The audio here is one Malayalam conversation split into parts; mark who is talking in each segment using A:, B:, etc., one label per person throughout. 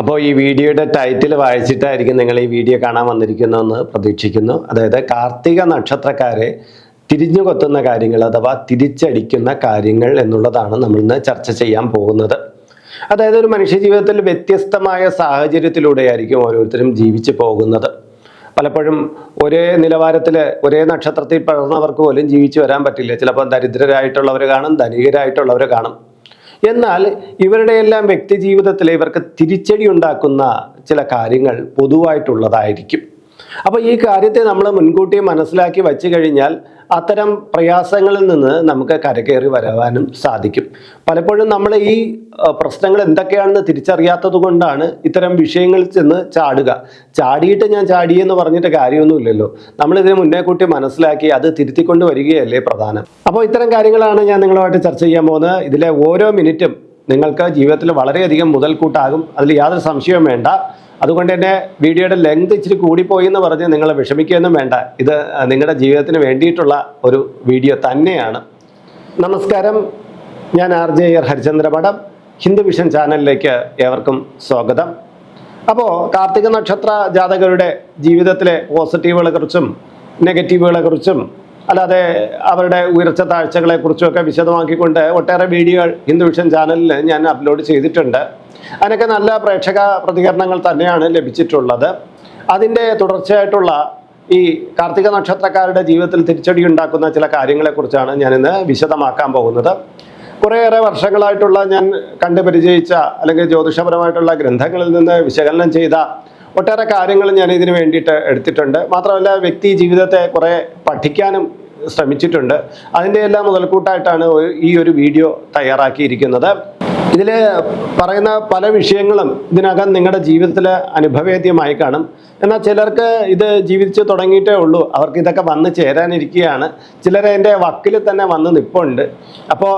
A: അപ്പോൾ ഈ വീഡിയോയുടെ ടൈറ്റിൽ വായിച്ചിട്ടായിരിക്കും നിങ്ങൾ ഈ വീഡിയോ കാണാൻ വന്നിരിക്കുന്നതെന്ന് പ്രതീക്ഷിക്കുന്നു. അതായത് കാർത്തിക നക്ഷത്രക്കാരെ തിരിഞ്ഞു കൊത്തുന്ന കാര്യങ്ങൾ അഥവാ തിരിച്ചടിക്കുന്ന കാര്യങ്ങൾ എന്നുള്ളതാണ് നമ്മൾ ഇന്ന് ചർച്ച ചെയ്യാൻ പോകുന്നത്. അതായത് ഒരു മനുഷ്യ ജീവിതത്തിൽ വ്യത്യസ്തമായ സാഹചര്യത്തിലൂടെയായിരിക്കും ഓരോരുത്തരും ജീവിച്ചു പോകുന്നത്. പലപ്പോഴും ഒരേ നിലവാരത്തിൽ ഒരേ നക്ഷത്രത്തിൽ പിറന്നവർക്ക് പോലും ജീവിച്ചു വരാൻ പറ്റില്ല. ചിലപ്പോൾ ദരിദ്രരായിട്ടുള്ളവർ കാണും ധനികരായിട്ടുള്ളവർ കാണും. എന്നാൽ ഇവരുടെ എല്ലാം വ്യക്തി ജീവിതത്തിൽ ഇവർക്ക് തിരിച്ചടി ഉണ്ടാക്കുന്ന ചില കാര്യങ്ങൾ പൊതുവായിട്ടുള്ളതായിരിക്കും. അപ്പോൾ ഈ കാര്യത്തെ നമ്മൾ മുൻകൂട്ടി മനസ്സിലാക്കി വച്ചു കഴിഞ്ഞാൽ അത്തരം പ്രയാസങ്ങളിൽ നിന്ന് നമുക്ക് കരകയറി വരാനും സാധിക്കും. പലപ്പോഴും നമ്മൾ ഈ പ്രശ്നങ്ങൾ എന്തൊക്കെയാണെന്ന് തിരിച്ചറിയാത്തത് കൊണ്ടാണ് ഇത്തരം വിഷയങ്ങളിൽ ചെന്ന് ചാടുക. ചാടിയിട്ട് ഞാൻ ചാടിയെന്ന് പറഞ്ഞിട്ട് കാര്യമൊന്നുമില്ലല്ലോ. നമ്മൾ ഇതിനെ മുന്നേ കൂട്ടി മനസ്സിലാക്കി അത് തിരുത്തിക്കൊണ്ട് വരികയല്ലേ പ്രധാനം. അപ്പോൾ ഇത്തരം കാര്യങ്ങളാണ് ഞാൻ നിങ്ങളുമായിട്ട് ചർച്ച ചെയ്യാൻ പോകുന്നത്. ഇതിലെ ഓരോ മിനിറ്റും നിങ്ങൾക്ക് ജീവിതത്തിൽ വളരെയധികം മുതൽക്കൂട്ടാകും. അതിൽ യാതൊരു സംശയവും വേണ്ട. അതുകൊണ്ട് തന്നെ വീഡിയോയുടെ ലെങ്ത് ഇച്ചിരി കൂടിപ്പോയി എന്ന് പറഞ്ഞ് നിങ്ങൾ വിഷമിക്കുകയൊന്നും വേണ്ട. ഇത് നിങ്ങളുടെ ജീവിതത്തിന് വേണ്ടിയിട്ടുള്ള ഒരു വീഡിയോ തന്നെയാണ്. നമസ്കാരം. ഞാൻ R J R Harichandra Hindu vision ചാനലിലേക്ക് ഏവർക്കും സ്വാഗതം. അപ്പോൾ കാർത്തിക നക്ഷത്ര ജാതകരുടെ ജീവിതത്തിലെ പോസിറ്റീവുകളെക്കുറിച്ചും നെഗറ്റീവുകളെക്കുറിച്ചും നെഗറ്റീവുകളെ കുറിച്ചും അല്ലാതെ അവരുടെ ഉയർച്ച താഴ്ചകളെ കുറിച്ചൊക്കെ വിശദമാക്കിക്കൊണ്ട് ഒട്ടേറെ വീഡിയോകൾ ഹിന്ദു വിഷൻ ചാനലിൽ ഞാൻ അപ്ലോഡ് ചെയ്തിട്ടുണ്ട്. അതിനൊക്കെ നല്ല പ്രേക്ഷക പ്രതികരണങ്ങൾ തന്നെയാണ് ലഭിച്ചിട്ടുള്ളത്. അതിന്റെ തുടർച്ചയായിട്ടുള്ള ഈ കാർത്തിക നക്ഷത്രക്കാരുടെ ജീവിതത്തിൽ തിരിച്ചടി ഉണ്ടാക്കുന്ന ചില കാര്യങ്ങളെക്കുറിച്ചാണ് ഞാനിന്ന് വിശദമാക്കാൻ പോകുന്നത്. കുറേയേറെ വർഷങ്ങളായിട്ടുള്ള ഞാൻ കണ്ടു പരിചയിച്ച അല്ലെങ്കിൽ ജ്യോതിഷപരമായിട്ടുള്ള ഗ്രന്ഥങ്ങളിൽ നിന്ന് വിശകലനം ചെയ്ത ഒട്ടേറെ കാര്യങ്ങൾ ഞാൻ ഇതിന് വേണ്ടിയിട്ട് എടുത്തിട്ടുണ്ട്. മാത്രമല്ല വ്യക്തി ജീവിതത്തെ കുറേ പഠിക്കാനും ശ്രമിച്ചിട്ടുണ്ട്. അതിന്റെ എല്ലാം മുതൽക്കൂട്ടായിട്ടാണ് ഈ ഒരു വീഡിയോ തയ്യാറാക്കിയിരിക്കുന്നത്. ഇതിൽ പറയുന്ന പല വിഷയങ്ങളും ഇതിനകം നിങ്ങളുടെ ജീവിതത്തിൽ അനുഭവേദ്യമായി കാണും. എന്നാൽ ചിലർക്ക് ഇത് ജീവിച്ച് തുടങ്ങിയിട്ടേ ഉള്ളൂ. അവർക്ക് ഇതൊക്കെ വന്ന് ചേരാനിരിക്കുകയാണ്. ചിലർ എന്റെ വക്കിൽ തന്നെ വന്ന് നിൽപ്പുണ്ട് അപ്പോൾ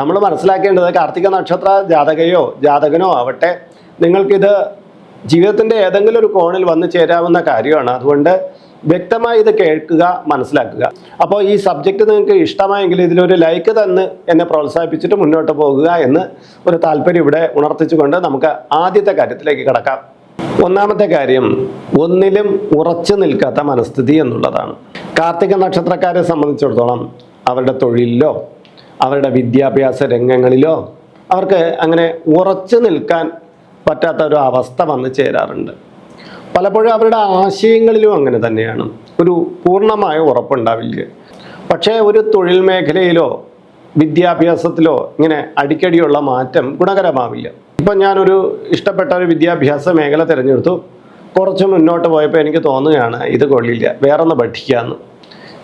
A: നമ്മൾ മനസ്സിലാക്കേണ്ടത് കാർത്തിക നക്ഷത്ര ജാതകയോ ജാതകനോ ആവട്ടെ നിങ്ങൾക്കിത് ജീവിതത്തിന്റെ ഏതെങ്കിലും ഒരു കോണിൽ വന്നു ചേരാവുന്ന കാര്യമാണ്. അതുകൊണ്ട് വ്യക്തമായി ഇത് കേൾക്കുക മനസ്സിലാക്കുക. അപ്പോൾ ഈ സബ്ജക്റ്റ് നിങ്ങൾക്ക് ഇഷ്ടമായെങ്കിൽ ഇതിലൊരു ലൈക്ക് തന്ന് എന്നെ പ്രോത്സാഹിപ്പിച്ചിട്ട് മുന്നോട്ട് പോകുക എന്ന് ഒരു താല്പര്യം ഇവിടെ ഉണർത്തിച്ചുകൊണ്ട് നമുക്ക് ആദ്യത്തെ കാര്യത്തിലേക്ക് കിടക്കാം. ഒന്നാമത്തെ കാര്യം ഒന്നിലും ഉറച്ചു നിൽക്കാത്ത മനസ്ഥിതി എന്നുള്ളതാണ്. കാർത്തിക നക്ഷത്രക്കാരെ സംബന്ധിച്ചിടത്തോളം അവരുടെ തൊഴിലിലോ അവരുടെ വിദ്യാഭ്യാസ രംഗങ്ങളിലോ അവർക്ക് അങ്ങനെ ഉറച്ചു നിൽക്കാൻ പറ്റാത്ത ഒരു അവസ്ഥ വന്നു ചേരാറുണ്ട്. പലപ്പോഴും അവരുടെ ആശയങ്ങളിലും അങ്ങനെ തന്നെയാണ്. ഒരു പൂർണമായ ഉറപ്പുണ്ടാവില്ല. പക്ഷേ ഒരു തൊഴിൽ മേഖലയിലോ വിദ്യാഭ്യാസത്തിലോ ഇങ്ങനെ അടിക്കടിയുള്ള മാറ്റം ഗുണകരമാവില്ല. ഇപ്പം ഞാനൊരു ഇഷ്ടപ്പെട്ട ഒരു വിദ്യാഭ്യാസ മേഖല തിരഞ്ഞെടുത്തു. കുറച്ച് മുന്നോട്ട് പോയപ്പോൾ എനിക്ക് തോന്നുകയാണ് ഇത് കൊള്ളില്ല വേറൊന്ന് പഠിക്കാമെന്ന്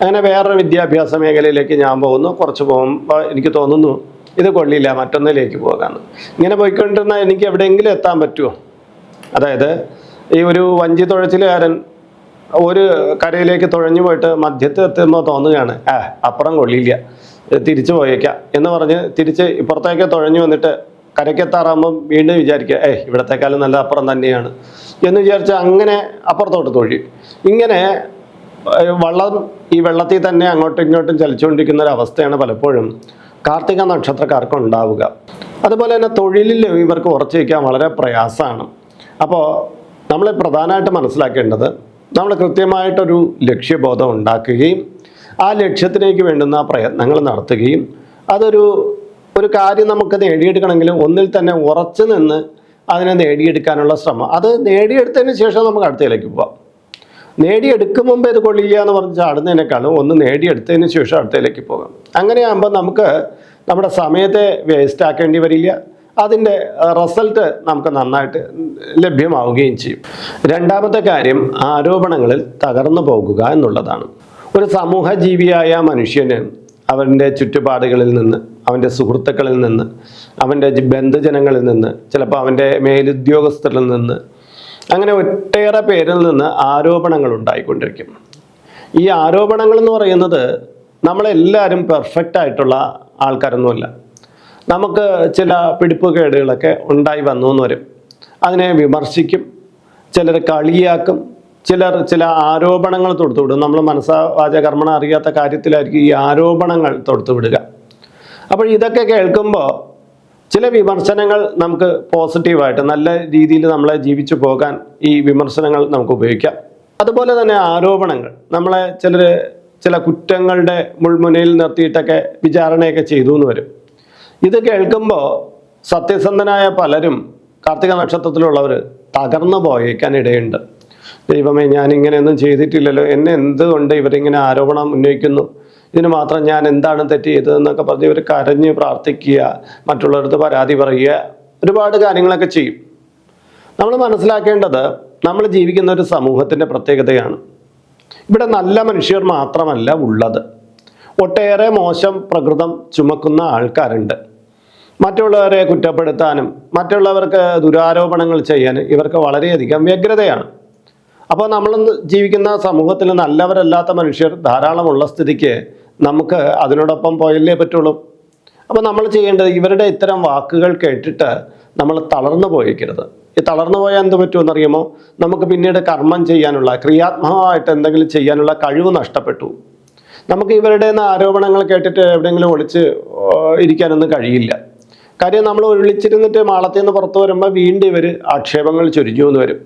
A: അങ്ങനെ വേറൊരു വിദ്യാഭ്യാസ മേഖലയിലേക്ക് ഞാൻ പോകുന്നു. കുറച്ച് പോകുമ്പോൾ എനിക്ക് തോന്നുന്നു ഇത് കൊള്ളില്ല മറ്റൊന്നിലേക്ക് പോകാമെന്ന് ഇങ്ങനെ പോയിക്കൊണ്ടിരുന്ന എനിക്ക് എവിടെയെങ്കിലും എത്താൻ പറ്റുമോ അതായത് ഈ ഒരു വഞ്ചി തുഴച്ചിലുകാരൻ ഒരു കരയിലേക്ക് തുഴഞ്ഞു പോയിട്ട് മധ്യത്ത് എത്തുമ്പോൾ തോന്നുകയാണ്. ആ അപ്പുറം കൊള്ളില്ല. തിരിച്ചു പോയേക്കാം എന്ന് പറഞ്ഞ് തിരിച്ച് ഇപ്പുറത്തേക്ക് തുഴഞ്ഞു വന്നിട്ട് കരയ്ക്കെത്താറാകുമ്പം വീണ്ടും വിചാരിക്കുക ഏ ഇവിടത്തെക്കാളും നല്ല അപ്പുറം തന്നെയാണ്. എന്ന് വിചാരിച്ച് അങ്ങനെ അപ്പുറത്തോട്ട് തൊഴി. ഇങ്ങനെ ഏഹ് വള്ളം ഈ വെള്ളത്തിൽ തന്നെ അങ്ങോട്ടും ഇങ്ങോട്ടും ചലിച്ചുകൊണ്ടിരിക്കുന്ന ഒരു അവസ്ഥയാണ് പലപ്പോഴും കാർത്തിക നക്ഷത്രക്കാർക്ക് ഉണ്ടാവുക. അതുപോലെ തന്നെ തൊഴിലിൽ ഇവർക്ക് ഉറച്ചു വയ്ക്കാൻ വളരെ പ്രയാസമാണ്. അപ്പോൾ നമ്മൾ പ്രധാനമായിട്ട് മനസ്സിലാക്കേണ്ടത് നമ്മൾ കൃത്യമായിട്ടൊരു ലക്ഷ്യബോധം ഉണ്ടാക്കുകയും ആ ലക്ഷ്യത്തിലേക്ക് വേണ്ടുന്ന പ്രയത്നങ്ങൾ നടത്തുകയും അതൊരു ഒരു കാര്യം നമുക്ക് നേടിയെടുക്കണമെങ്കിൽ ഒന്നിൽ തന്നെ ഉറച്ചു നിന്ന് അതിനെ നേടിയെടുക്കാനുള്ള ശ്രമം. അത് നേടിയെടുത്തതിന് ശേഷം നമുക്ക് അടുത്തയിലേക്ക് പോവാം. നേടിയെടുക്കും മുമ്പ് ഇത് കൊള്ളില്ല എന്ന് പറഞ്ഞ് ചാടുന്നതിനേക്കാളും ഒന്ന് നേടിയെടുത്തതിന് ശേഷം അടുത്തതിലേക്ക് പോകാം. അങ്ങനെയാകുമ്പോൾ നമുക്ക് നമ്മുടെ സമയത്തെ വേസ്റ്റ് ആക്കേണ്ടി വരില്ല. അതിന്റെ റിസൾട്ട് നമുക്ക് നന്നായിട്ട് ലഭ്യമാവുകയും ചെയ്യും. രണ്ടാമത്തെ കാര്യം ആരോപണങ്ങളിൽ തകർന്നു പോകുക എന്നുള്ളതാണ്. ഒരു സമൂഹ ജീവിയായ മനുഷ്യന് അവന്റെ ചുറ്റുപാടുകളിൽ നിന്ന് അവന്റെ സുഹൃത്തുക്കളിൽ നിന്ന് അവന്റെ ബന്ധുജനങ്ങളിൽ നിന്ന് ചിലപ്പോൾ അവന്റെ മേലുദ്യോഗസ്ഥരിൽ നിന്ന് അങ്ങനെ ഒട്ടേറെ പേരിൽ നിന്ന് ആരോപണങ്ങൾ ഉണ്ടായിക്കൊണ്ടിരിക്കും ഈ ആരോപണങ്ങൾ എന്ന് പറയുന്നത് നമ്മളെല്ലാവരും പെർഫെക്റ്റ് ആയിട്ടുള്ള ആൾക്കാരൊന്നുമല്ല. നമുക്ക് ചില പിടിപ്പുകേടുകളൊക്കെ ഉണ്ടായി വന്നു എന്ന് വരും അതിനെ വിമർശിക്കും ചിലർ കളിയാക്കും ചിലർ ചില ആരോപണങ്ങൾ തൊടുത്തു വിടും നമ്മൾ മനസ്സാ വാച കർമ്മണ അറിയാത്ത കാര്യത്തിലായിരിക്കും ഈ ആരോപണങ്ങൾ തൊടുത്തു വിടുക അപ്പോൾ ഇതൊക്കെ കേൾക്കുമ്പോൾ ചില വിമർശനങ്ങൾ നമുക്ക് പോസിറ്റീവായിട്ട് നല്ല രീതിയിൽ നമ്മളെ ജീവിച്ചു പോകാൻ ഈ വിമർശനങ്ങൾ നമുക്ക് ഉപയോഗിക്കാം. അതുപോലെ തന്നെ ആരോപണങ്ങൾ. നമ്മളെ ചിലർ ചില കുറ്റങ്ങളുടെ മുൾമുനയിൽ നിർത്തിയിട്ടൊക്കെ വിചാരണയൊക്കെ ചെയ്തു എന്ന് വരും. ഇത് കേൾക്കുമ്പോൾ സത്യസന്ധനായ പലരും കാർത്തിക നക്ഷത്രത്തിലുള്ളവർ തകർന്നു പോയേക്കാൻ ഇടയുണ്ട് ദൈവമേ ഞാൻ ഇങ്ങനെയൊന്നും ചെയ്തിട്ടില്ലല്ലോ. എന്നെ എന്തുകൊണ്ട് ഇവരിങ്ങനെ ആരോപണം ഉന്നയിക്കുന്നു? ഇതിന് മാത്രം ഞാൻ എന്താണ് തെറ്റ് ചെയ്തതെന്നൊക്കെ പറഞ്ഞ് ഇവർ കരഞ്ഞ് പ്രാർത്ഥിക്കുക മറ്റുള്ളവർക്ക് പരാതി പറയുക ഒരുപാട് കാര്യങ്ങളൊക്കെ ചെയ്യും. നമ്മൾ മനസ്സിലാക്കേണ്ടത് നമ്മൾ ജീവിക്കുന്ന ഒരു സമൂഹത്തിന്റെ പ്രത്യേകതയാണ്. ഇവിടെ നല്ല മനുഷ്യർ മാത്രമല്ല ഉള്ളത്. ഒട്ടേറെ മോശം പ്രകൃതം ചുമക്കുന്ന ആൾക്കാരുണ്ട്. മറ്റുള്ളവരെ കുറ്റപ്പെടുത്താനും മറ്റുള്ളവർക്ക് ദുരാരോപണങ്ങൾ ചെയ്യാനും ഇവർക്ക് വളരെയധികം വ്യഗ്രതയാണ്. അപ്പോൾ നമ്മൾ ജീവിക്കുന്ന സമൂഹത്തിൽ നല്ലവരല്ലാത്ത മനുഷ്യർ ധാരാളമുള്ള സ്ഥിതിക്ക് നമുക്ക് അതിനോടൊപ്പം പോയല്ലേ പറ്റുള്ളൂ. അപ്പോൾ നമ്മൾ ചെയ്യേണ്ടത് ഇവരുടെ ഇത്തരം വാക്കുകൾ കേട്ടിട്ട് നമ്മൾ തളർന്നു പോയിക്കരുത്. ഈ തളർന്നു പോയാൽ എന്ത് പറ്റുമെന്നറിയുമോ? നമുക്ക് പിന്നീട് കർമ്മം ചെയ്യാനുള്ള ക്രിയാത്മകമായിട്ട് എന്തെങ്കിലും ചെയ്യാനുള്ള കഴിവ് നഷ്ടപ്പെട്ടു. നമുക്ക് ഇവരുടെ ആരോപണങ്ങൾ കേട്ടിട്ട് എവിടെയെങ്കിലും ഒളിച്ച് ഇരിക്കാനൊന്നും കഴിയില്ല. കാര്യം നമ്മൾ ഒളിച്ചിരുന്നിട്ട് മാളത്തിൽ നിന്ന് പുറത്തു വരുമ്പോൾ വീണ്ടും ഇവർ ആക്ഷേപങ്ങൾ ചൊരിഞ്ഞു എന്ന് വരും.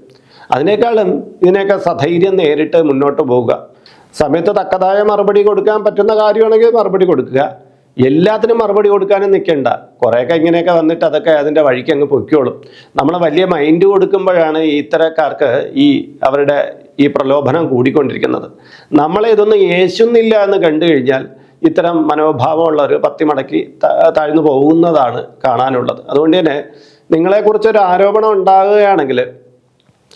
A: അതിനേക്കാളും ഇതിനെയൊക്കെ സധൈര്യം നേരിട്ട് മുന്നോട്ട് പോവുക. സമയത്ത് തക്കതായ മറുപടി കൊടുക്കാൻ പറ്റുന്ന കാര്യമാണെങ്കിൽ മറുപടി കൊടുക്കുക. എല്ലാത്തിനും മറുപടി കൊടുക്കാനും നിൽക്കണ്ട. കുറേയൊക്കെ ഇങ്ങനെയൊക്കെ വന്നിട്ട് അതൊക്കെ അതിന്റെ വഴിക്ക് അങ്ങ് പൊയ്ക്കോളും. നമ്മൾ വലിയ മൈൻഡ് കൊടുക്കുമ്പോഴാണ് ഈ ഇത്തരക്കാർക്ക് ഈ അവരുടെ ഈ പ്രലോഭനം കൂടിക്കൊണ്ടിരിക്കുന്നത്. നമ്മളെ ഇതൊന്നും യേശുന്നില്ല എന്ന് കണ്ടു കഴിഞ്ഞാൽ ഇത്തരം മനോഭാവമുള്ളവർ പത്തി മടക്കി ത- താഴ്ന്നു പോകുന്നതാണ് കാണാനുള്ളത്. അതുകൊണ്ട് തന്നെ നിങ്ങളെക്കുറിച്ചൊരു ആരോപണം ഉണ്ടാകുകയാണെങ്കിൽ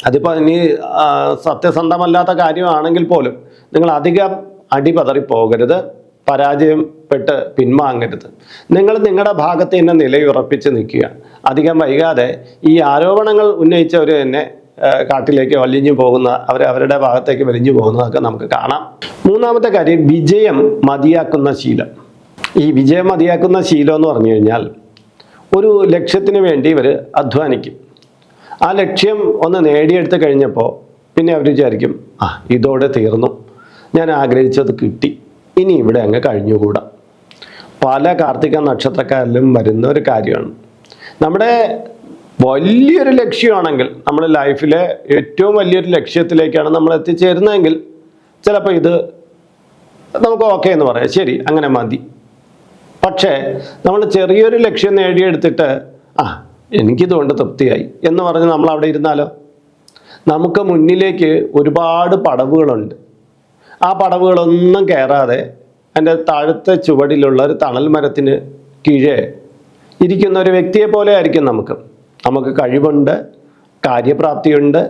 A: അതിപ്പോൾ ഇനി സത്യസന്ധമല്ലാത്ത കാര്യമാണെങ്കിൽ പോലും നിങ്ങൾ അധികം അടിപതറി പോകരുത് പരാജയപ്പെട്ട് പിന്മാങ്ങരുത് നിങ്ങൾ നിങ്ങളുടെ ഭാഗത്ത് തന്നെ നിലയുറപ്പിച്ച് നിൽക്കുക. അധികം വൈകാതെ ഈ ആരോപണങ്ങൾ ഉന്നയിച്ചവർ തന്നെ കാട്ടിലേക്ക് വലിഞ്ഞു പോകുന്ന അവർ അവരുടെ ഭാഗത്തേക്ക് വലിഞ്ഞു പോകുന്നതൊക്കെ നമുക്ക് കാണാം. മൂന്നാമത്തെ കാര്യം വിജയം മതിയാക്കുന്ന ശീലം. ഈ വിജയം മതിയാക്കുന്ന ശീലം എന്ന് പറഞ്ഞു കഴിഞ്ഞാൽ ഒരു ലക്ഷ്യത്തിന് വേണ്ടി ഇവർ അധ്വാനിക്കും. ആ ലക്ഷ്യം ഒന്ന് നേടിയെടുത്ത് കഴിഞ്ഞപ്പോൾ പിന്നെ അവർ വിചാരിക്കും ആ ഇതോടെ തീർന്നു. ഞാൻ ആഗ്രഹിച്ചത് കിട്ടി. ഇനി ഇവിടെ അങ്ങ് കഴിഞ്ഞുകൂടാ. പല കാർത്തിക നക്ഷത്രക്കാരിലും വരുന്ന ഒരു കാര്യമാണ്. നമ്മുടെ വലിയൊരു ലക്ഷ്യമാണെങ്കിൽ നമ്മുടെ ലൈഫിലെ ഏറ്റവും വലിയൊരു ലക്ഷ്യത്തിലേക്കാണ് നമ്മൾ എത്തിച്ചേരുന്നതെങ്കിൽ ചിലപ്പോൾ ഇത് നമുക്ക് ഓക്കെ എന്ന് പറയാം. ശരി അങ്ങനെ മതി. പക്ഷേ നമ്മൾ ചെറിയൊരു ലക്ഷ്യം നേടിയെടുത്തിട്ട് ആ എനിക്കിതുകൊണ്ട് തൃപ്തിയായി എന്ന് പറഞ്ഞ് നമ്മൾ അവിടെ ഇരുന്നാലോ? നമുക്ക് മുന്നിലേക്ക് ഒരുപാട് പടവുകളുണ്ട്. ആ പടവുകളൊന്നും കയറാതെ എന്റെ താഴത്തെ ചുവടിലുള്ള ഒരു തണൽ മരത്തിന് കീഴേ ഇരിക്കുന്ന ഒരു വ്യക്തിയെ പോലെ ആയിരിക്കും നമുക്ക്. നമുക്ക് കഴിവുണ്ട് കാര്യപ്രാപ്തിയുണ്ട്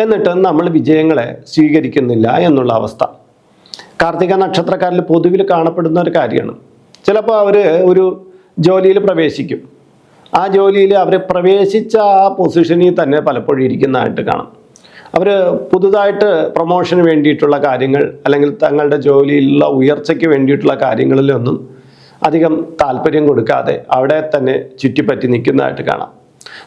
A: എന്നിട്ടും നമ്മൾ വിജയങ്ങളെ സ്വീകരിക്കുന്നില്ല എന്നുള്ള അവസ്ഥ. കാർത്തിക നക്ഷത്രക്കാരിൽ പൊതുവിൽ കാണപ്പെടുന്ന ഒരു കാര്യമാണ്. ചിലപ്പോൾ അവർ ഒരു ജോലിയിൽ പ്രവേശിക്കും. ആ ജോലിയിൽ അവർ പ്രവേശിച്ച ആ പൊസിഷനിൽ തന്നെ പലപ്പോഴും ഇരിക്കുന്നതായിട്ട് കാണാം. അവർ പുതുതായിട്ട് പ്രൊമോഷന് വേണ്ടിയിട്ടുള്ള കാര്യങ്ങൾ അല്ലെങ്കിൽ തങ്ങളുടെ ജോലിയിലുള്ള ഉയർച്ചയ്ക്ക് വേണ്ടിയിട്ടുള്ള കാര്യങ്ങളിലൊന്നും അധികം താല്പര്യം കൊടുക്കാതെ അവിടെ തന്നെ ചുറ്റിപ്പറ്റി നിൽക്കുന്നതായിട്ട് കാണാം.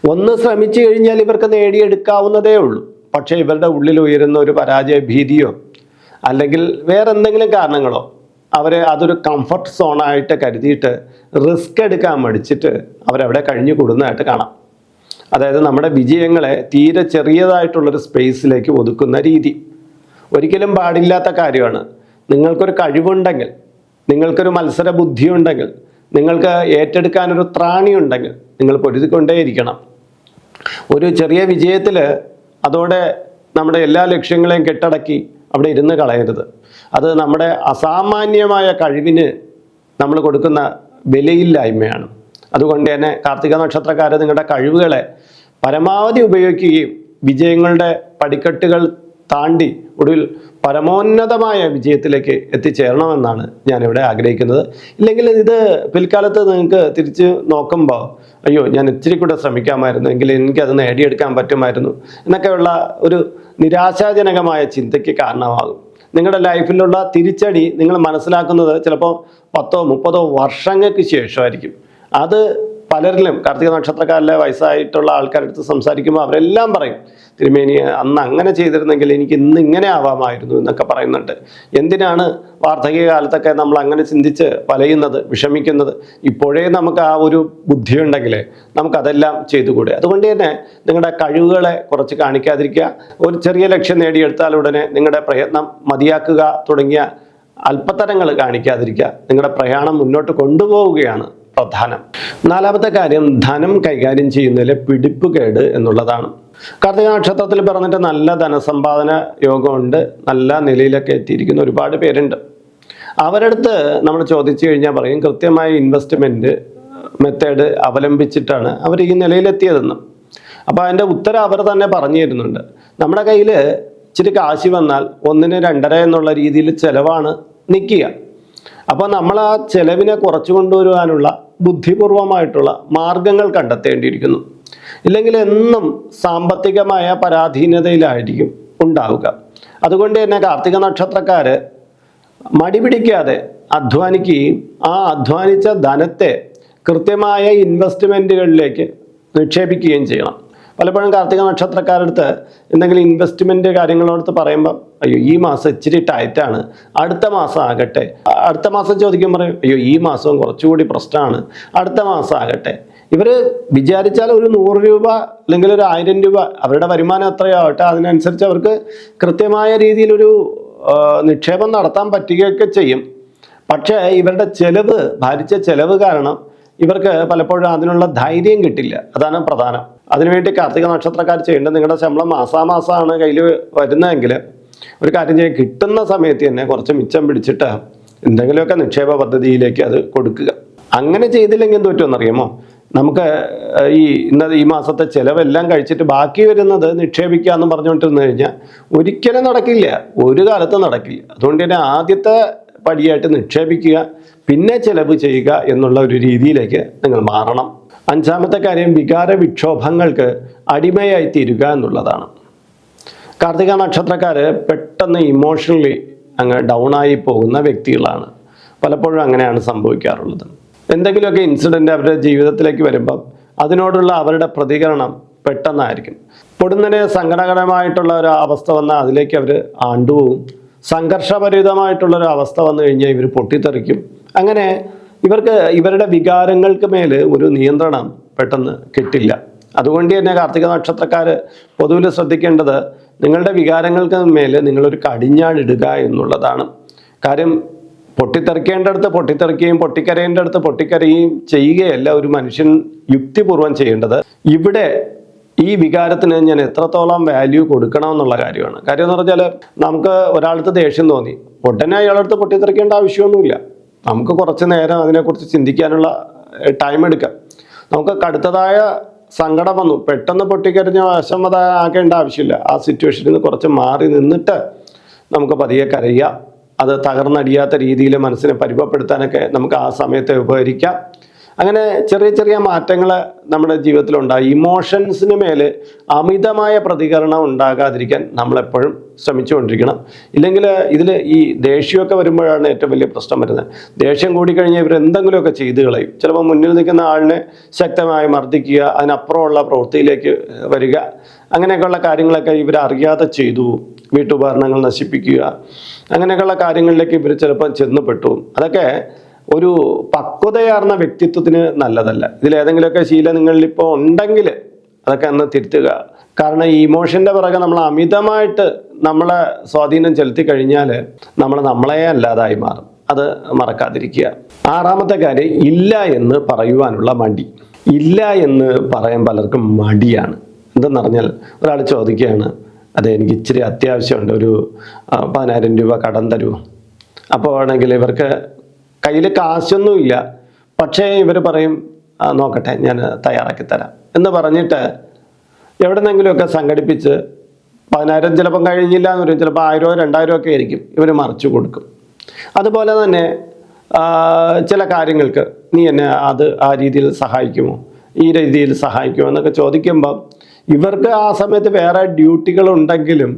A: ഒന്ന് ശ്രമിച്ചു കഴിഞ്ഞാൽ ഇവർക്ക് നേടിയെടുക്കാവുന്നതേ ഉള്ളൂ. പക്ഷേ ഇവരുടെ ഉള്ളിൽ ഉയരുന്ന ഒരു പരാജയ ഭീതിയോ അല്ലെങ്കിൽ വേറെ എന്തെങ്കിലും കാരണങ്ങളോ അവരെ അതൊരു കംഫർട്ട് സോണായിട്ട് കരുതിയിട്ട് റിസ്ക് എടുക്കാൻ മടിച്ചിട്ട് അവരവിടെ കഴിഞ്ഞു കൂടുന്നതായിട്ട് കാണാം. അതായത് നമ്മുടെ വിജയങ്ങളെ തീരെ ചെറിയതായിട്ടുള്ളൊരു സ്പേസിലേക്ക് ഒതുക്കുന്ന രീതി. ഒരിക്കലും പാടില്ലാത്ത കാര്യമാണ്. നിങ്ങൾക്കൊരു കഴിവുണ്ടെങ്കിൽ നിങ്ങൾക്കൊരു മത്സര ബുദ്ധി ഉണ്ടെങ്കിൽ നിങ്ങൾക്ക് ഏറ്റെടുക്കാനൊരു ത്രാണി ഉണ്ടെങ്കിൽ നിങ്ങൾ പൊരുതിക്കൊണ്ടേയിരിക്കണം. ഒരു ചെറിയ വിജയത്തിൽ അതോടെ നമ്മുടെ എല്ലാ ലക്ഷ്യങ്ങളെയും കെട്ടടക്കി അവിടെ ഇരുന്ന് കളയരുത്. അത് നമ്മുടെ അസാമാന്യമായ കഴിവിന് നമ്മൾ കൊടുക്കുന്ന വിലയില്ലായ്മയാണ്. അതുകൊണ്ട് തന്നെ കാർത്തിക നക്ഷത്രക്കാർ നിങ്ങളുടെ കഴിവുകളെ പരമാവധി ഉപയോഗിക്കുകയും വിജയങ്ങളുടെ പടിക്കെട്ടുകൾ താണ്ടി ഒടുവിൽ പരമോന്നതമായ വിജയത്തിലേക്ക് എത്തിച്ചേരണമെന്നാണ് ഞാനിവിടെ ആഗ്രഹിക്കുന്നത്. ഇല്ലെങ്കിൽ ഇത് പിൽക്കാലത്ത് നിങ്ങൾക്ക് തിരിച്ച് നോക്കുമ്പോൾ അയ്യോ ഞാൻ ഇത്തിരി കൂടെ ശ്രമിക്കാമായിരുന്നു എങ്കിൽ എനിക്കത് നേടിയെടുക്കാൻ പറ്റുമായിരുന്നു എന്നൊക്കെയുള്ള ഒരു നിരാശാജനകമായ ചിന്തയ്ക്ക് കാരണമാകും. നിങ്ങളുടെ ലൈഫിലുള്ള തിരിച്ചടി നിങ്ങൾ മനസ്സിലാക്കുന്നത് ചിലപ്പോൾ പത്തോ മുപ്പതോ വർഷങ്ങൾക്ക് ശേഷമായിരിക്കും. അത് പലരിലും കാർത്തിക നക്ഷത്രക്കാരിലെ വയസ്സായിട്ടുള്ള ആൾക്കാരുടെ അടുത്ത് സംസാരിക്കുമ്പോൾ അവരെല്ലാം പറയും തിരുമേനി അന്ന് അങ്ങനെ ചെയ്തിരുന്നെങ്കിൽ എനിക്ക് ഇന്ന് ഇങ്ങനെ ആവാമായിരുന്നു എന്നൊക്കെ പറയുന്നുണ്ട്. എന്തിനാണ് വാർദ്ധക്യ കാലത്തൊക്കെ നമ്മൾ അങ്ങനെ ചിന്തിച്ച് വലയുന്നത് വിഷമിക്കുന്നത്? ഇപ്പോഴേ നമുക്ക് ആ ഒരു ബുദ്ധിയുണ്ടെങ്കിൽ നമുക്കതെല്ലാം ചെയ്തുകൂടെ? അതുകൊണ്ട് തന്നെ നിങ്ങളുടെ കഴിവുകളെ കുറച്ച് കാണിക്കാതിരിക്കുക. ഒരു ചെറിയ ലക്ഷ്യം നേടിയെടുത്താൽ ഉടനെ നിങ്ങളുടെ പ്രയത്നം മതിയാക്കുക തുടങ്ങിയ അല്പത്തരങ്ങൾ കാണിക്കാതിരിക്കുക. നിങ്ങളുടെ പ്രയാണം മുന്നോട്ട് കൊണ്ടുപോവുകയാണ് പ്രധാനം. നാലാമത്തെ കാര്യം ധനം കൈകാര്യം ചെയ്യുന്നതിലെ പിടിപ്പുകേട് എന്നുള്ളതാണ്. കാർത്തിക നക്ഷത്രത്തിൽ പറഞ്ഞിട്ട് നല്ല ധനസമ്പാദന യോഗമുണ്ട്. നല്ല നിലയിലൊക്കെ എത്തിയിരിക്കുന്ന ഒരുപാട് പേരുണ്ട്. അവരടുത്ത് നമ്മൾ ചോദിച്ചു കഴിഞ്ഞാൽ പറയും കൃത്യമായ ഇൻവെസ്റ്റ്മെന്റ് മെത്തേഡ് അവലംബിച്ചിട്ടാണ് അവർ ഈ നിലയിലെത്തിയതെന്ന്. അപ്പോൾ അതിന്റെ ഉത്തരം അവർ തന്നെ പറഞ്ഞു തരുന്നുണ്ട്. നമ്മുടെ കയ്യിൽ ഇച്ചിരി കാശ് വന്നാൽ ഒന്നിന് രണ്ടര എന്നുള്ള രീതിയിൽ ചിലവാണ് നിൽക്കുക. അപ്പോൾ നമ്മൾ ആ ചെലവിനെ കുറച്ചു കൊണ്ടുവരുവാനുള്ള ബുദ്ധിപൂർവമായിട്ടുള്ള മാർഗങ്ങൾ കണ്ടെത്തേണ്ടിയിരിക്കുന്നു. ഇല്ലെങ്കിൽ എന്നും സാമ്പത്തികമായ പരാധീനതയിലായിരിക്കും ഉണ്ടാവുക. അതുകൊണ്ട് തന്നെ കാർത്തിക നക്ഷത്രക്കാർ മടി പിടിക്കാതെ അധ്വാനിക്കുകയും ആ അധ്വാനിച്ച ധനത്തെ കൃത്യമായ ഇൻവെസ്റ്റ്മെന്റുകളിലേക്ക് നിക്ഷേപിക്കുകയും ചെയ്യണം. പലപ്പോഴും കാർത്തിക നക്ഷത്രക്കാരടുത്ത് എന്തെങ്കിലും ഇൻവെസ്റ്റ്മെന്റ് കാര്യങ്ങളോടത്ത് പറയുമ്പോൾ അയ്യോ ഈ മാസം ഇച്ചിരി ടൈറ്റാണ് അടുത്ത മാസം ആകട്ടെ. അടുത്ത മാസം ചോദിക്കാൻ പറയും അയ്യോ ഈ മാസവും കുറച്ചുകൂടി പ്രശ്നമാണ്. അടുത്ത മാസം ആകട്ടെ. ഇവർ വിചാരിച്ചാൽ ഒരു നൂറ് രൂപ അല്ലെങ്കിൽ ഒരു ആയിരം രൂപ അവരുടെ വരുമാനം എത്രയാവട്ടെ അതിനനുസരിച്ച് അവർക്ക് കൃത്യമായ രീതിയിലൊരു നിക്ഷേപം നടത്താൻ പറ്റുകയൊക്കെ ചെയ്യും. പക്ഷേ ഇവരുടെ ചെലവ് ഭാരിച്ച ചെലവ് കാരണം ഇവർക്ക് പലപ്പോഴും അതിനുള്ള ധൈര്യം കിട്ടില്ല. അതാണ് പ്രധാനം. അതിനുവേണ്ടി കാർത്തിക നക്ഷത്രക്കാർ ചെയ്യേണ്ടത് നിങ്ങളുടെ ശമ്പളം മാസാമാസമാണ് കയ്യിൽ വരുന്നതെങ്കിൽ ഒരു കാര്യം ചെയ്യാൻ കിട്ടുന്ന സമയത്ത് തന്നെ കുറച്ച് മിച്ചം പിടിച്ചിട്ട് എന്തെങ്കിലുമൊക്കെ നിക്ഷേപ പദ്ധതിയിലേക്ക് അത് കൊടുക്കുക. അങ്ങനെ ചെയ്തില്ലെങ്കിൽ എന്ത് പറ്റുമെന്നറിയാമോ നമുക്ക് ഈ ഇന്നത് ഈ മാസത്തെ ചിലവെല്ലാം കഴിച്ചിട്ട് ബാക്കി വരുന്നത് നിക്ഷേപിക്കുക എന്ന് പറഞ്ഞുകൊണ്ടിരുന്നു കഴിഞ്ഞാൽ ഒരിക്കലും നടക്കില്ല. ഒരു കാലത്തും നടക്കില്ല. അതുകൊണ്ട് തന്നെ ആദ്യത്തെ പടിയായിട്ട് നിക്ഷേപിക്കുക പിന്നെ ചിലവ് ചെയ്യുക എന്നുള്ള ഒരു രീതിയിലേക്ക് നിങ്ങൾ മാറണം. അഞ്ചാമത്തെ കാര്യം വികാര വിക്ഷോഭങ്ങൾക്ക് അടിമയായി തീരുക എന്നുള്ളതാണ്. കാർത്തിക നക്ഷത്രക്കാർ പെട്ടെന്ന് ഇമോഷണലി അങ്ങ് ഡൗൺ ആയി പോകുന്ന വ്യക്തികളാണ്. പലപ്പോഴും അങ്ങനെയാണ് സംഭവിക്കാറുള്ളത്. എന്തെങ്കിലുമൊക്കെ ഇൻസിഡന്റ് അവരുടെ ജീവിതത്തിലേക്ക് വരുമ്പം അതിനോടുള്ള അവരുടെ പ്രതികരണം പെട്ടെന്നായിരിക്കും. പൊടുന്നനെ സങ്കടകരമായിട്ടുള്ള ഒരു അവസ്ഥ വന്നാൽ അതിലേക്ക് അവർ ആണ്ടുപോകും. സംഘർഷഭരിതമായിട്ടുള്ളൊരു അവസ്ഥ വന്നു കഴിഞ്ഞാൽ ഇവർ പൊട്ടിത്തെറിക്കും. അങ്ങനെ ഇവർക്ക് ഇവരുടെ വികാരങ്ങൾക്ക് മേൽ ഒരു നിയന്ത്രണം പെട്ടെന്ന് കിട്ടില്ല. അതുകൊണ്ട് തന്നെ കാർത്തിക നക്ഷത്രക്കാർ പൊതുവിൽ ശ്രദ്ധിക്കേണ്ടത് നിങ്ങളുടെ വികാരങ്ങൾക്ക് മേൽ നിങ്ങളൊരു കടിഞ്ഞാണിടുക എന്നുള്ളതാണ്. കാര്യം പൊട്ടിത്തെറിക്കേണ്ടടുത്ത് പൊട്ടിത്തെറിക്കുകയും പൊട്ടിക്കരയേണ്ടടുത്ത് പൊട്ടിക്കരയുകയും ചെയ്യുകയല്ല ഒരു മനുഷ്യൻ യുക്തിപൂർവം ചെയ്യേണ്ടത്. ഇവിടെ ഈ വികാരത്തിന് ഞാൻ എത്രത്തോളം വാല്യൂ കൊടുക്കണം എന്നുള്ള കാര്യമാണ്. കാര്യം എന്ന് പറഞ്ഞാൽ നമുക്ക് ഒരാളുടെ ദേഷ്യം തോന്നി. ഉടനെ അയാളടുത്ത് പൊട്ടിത്തെറിക്കേണ്ട ആവശ്യമൊന്നുമില്ല. നമുക്ക് കുറച്ച് നേരം അതിനെക്കുറിച്ച് ചിന്തിക്കാനുള്ള ടൈം എടുക്കാം. നമുക്ക് കടുത്തതായ സങ്കടം വന്നു. പെട്ടെന്ന് പൊട്ടിക്കരിഞ്ഞ വശമതാക്കേണ്ട ആവശ്യമില്ല. ആ സിറ്റുവേഷനിൽ നിന്ന് കുറച്ച് മാറി നിന്നിട്ട് നമുക്ക് പതിയെ കരയുക. അത് തകർന്നടിയാത്ത രീതിയിൽ മനസ്സിനെ പരിമപ്പെടുത്താനൊക്കെ നമുക്ക് ആ സമയത്തെ ഉപകരിക്കാം. അങ്ങനെ ചെറിയ ചെറിയ മാറ്റങ്ങൾ നമ്മുടെ ജീവിതത്തിലുണ്ടായി. ഇമോഷൻസിന് മേൽ അമിതമായ പ്രതികരണം ഉണ്ടാകാതിരിക്കാൻ നമ്മളെപ്പോഴും ശ്രമിച്ചുകൊണ്ടിരിക്കണം. ഇല്ലെങ്കിൽ ഇതിൽ ഈ ദേഷ്യമൊക്കെ വരുമ്പോഴാണ് ഏറ്റവും വലിയ പ്രശ്നം വരുന്നത്. ദേഷ്യം കൂടിക്കഴിഞ്ഞാൽ ഇവർ എന്തെങ്കിലുമൊക്കെ ചെയ്തു കളയും. ചിലപ്പോൾ മുന്നിൽ നിൽക്കുന്ന ആളിനെ ശക്തമായി മർദ്ദിക്കുക അതിനപ്പുറമുള്ള പ്രവൃത്തിയിലേക്ക് വരിക അങ്ങനെയൊക്കെയുള്ള കാര്യങ്ങളൊക്കെ ഇവർ അറിയാതെ ചെയ്തു. വീട്ടുപകരണങ്ങൾ നശിപ്പിക്കുക അങ്ങനെയൊക്കെയുള്ള കാര്യങ്ങളിലേക്ക് ഇവർ ചിലപ്പോൾ ചെന്നപ്പെട്ടു അതൊക്കെ ഒരു പക്വതയാർന്ന വ്യക്തിത്വത്തിന് നല്ലതല്ല. ഇതിലേതെങ്കിലുമൊക്കെ ശീലം നിങ്ങളിൽ ഇപ്പോൾ ഉണ്ടെങ്കിൽ അതൊക്കെ ഒന്ന് തിരുത്തുക. കാരണം ഈ ഇമോഷന്റെ പിറകെ നമ്മൾ അമിതമായിട്ട് നമ്മളെ സ്വാധീനം ചെലുത്തി കഴിഞ്ഞാൽ നമ്മൾ നമ്മളെ അല്ലാതായി മാറും. അത് മറക്കാതിരിക്കുക. ആറാമത്തെ കാര്യം ഇല്ല എന്ന് പറയുവാനുള്ള മടി. ഇല്ല എന്ന് പറയാൻ പലർക്കും മടിയാണ്. എന്തെന്ന് പറഞ്ഞാൽ ഒരാൾ ചോദിക്കുകയാണ് അതെ എനിക്ക് ഇച്ചിരി അത്യാവശ്യമുണ്ട്. ഒരു പതിനായിരം രൂപ കടം തരുമോ? അപ്പോൾ ആണെങ്കിൽ ഇവർക്ക് കയ്യിൽ കാശൊന്നുമില്ല. പക്ഷേ ഇവർ പറയും നോക്കട്ടെ ഞാൻ തയ്യാറാക്കി തരാം. എന്ന് പറഞ്ഞിട്ട് എവിടെ നിന്നെങ്കിലുമൊക്കെ സംഘടിപ്പിച്ച് പതിനായിരം ചിലപ്പം കഴിഞ്ഞില്ല എന്ന് പറയും ചിലപ്പോൾ ആയിരമോ രണ്ടായിരമോ ഒക്കെ ആയിരിക്കും ഇവർ മറിച്ചു കൊടുക്കും. അതുപോലെ തന്നെ ചില കാര്യങ്ങൾക്ക് നീ എന്നെ അത് ആ രീതിയിൽ സഹായിക്കുമോ? ഈ രീതിയിൽ സഹായിക്കുമോ? എന്നൊക്കെ ചോദിക്കുമ്പം ഇവർക്ക് ആ സമയത്ത് വേറെ ഡ്യൂട്ടികളുണ്ടെങ്കിലും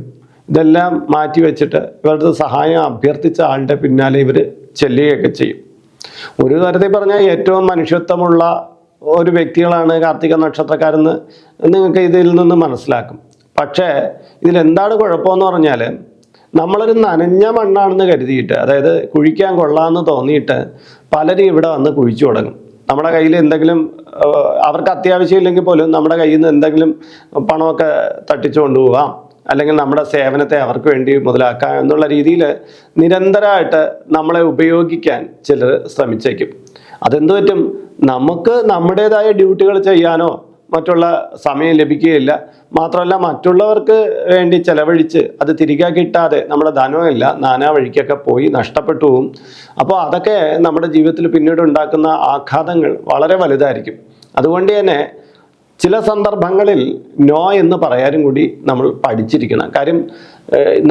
A: ഇതെല്ലാം മാറ്റി വെച്ചിട്ട് ഇവരുടെ സഹായം അഭ്യർത്ഥിച്ച ആളുടെ പിന്നാലെ ഇവർ ചെല്ലുകയൊക്കെ ചെയ്യും. ഒരു തരത്തിൽ പറഞ്ഞാൽ ഏറ്റവും മനുഷ്യത്വമുള്ള ഒരു വ്യക്തികളാണ് കാർത്തിക നക്ഷത്രക്കാരെന്ന് നിങ്ങൾക്ക് ഇതിൽ നിന്ന് മനസ്സിലാക്കും. പക്ഷേ ഇതിലെന്താണ് കുഴപ്പമെന്ന് പറഞ്ഞാൽ നമ്മളൊരു നനഞ്ഞ മണ്ണാണെന്ന് കരുതിയിട്ട് അതായത് കുഴിക്കാൻ കൊള്ളാമെന്ന് തോന്നിയിട്ട് പലരും ഇവിടെ വന്ന് കുഴിച്ചു തുടങ്ങും. നമ്മുടെ കയ്യിൽ എന്തെങ്കിലും അവർക്ക് അത്യാവശ്യം ഇല്ലെങ്കിൽ പോലും നമ്മുടെ കയ്യിൽ നിന്ന് എന്തെങ്കിലും പണമൊക്കെ തട്ടിച്ചു കൊണ്ടുപോകാം. അല്ലെങ്കിൽ നമ്മുടെ സേവനത്തെ അവർക്ക് വേണ്ടി മുതലാക്കാം എന്നുള്ള രീതിയിൽ നിരന്തരമായിട്ട് നമ്മളെ ഉപയോഗിക്കാൻ ചിലർ ശ്രമിച്ചേക്കും. അതെന്തു പറ്റും? നമുക്ക് നമ്മുടേതായ ഡ്യൂട്ടികൾ ചെയ്യാനോ മറ്റുള്ള സമയം ലഭിക്കുകയില്ല. മാത്രമല്ല മറ്റുള്ളവർക്ക് വേണ്ടി ചെലവഴിച്ച് അത് തിരികെ കിട്ടാതെ നമ്മുടെ ധനമില്ല നാനാ വഴിക്കൊക്കെ പോയി നഷ്ടപ്പെട്ടു പോവും. അപ്പോൾ അതൊക്കെ നമ്മുടെ ജീവിതത്തിൽ പിന്നീട് ഉണ്ടാക്കുന്ന ആഘാതങ്ങൾ വളരെ വലുതായിരിക്കും. അതുകൊണ്ട് തന്നെ ചില സന്ദർഭങ്ങളിൽ നോ എന്ന് പറയാനും കൂടി നമ്മൾ പഠിച്ചിരിക്കണം. കാര്യം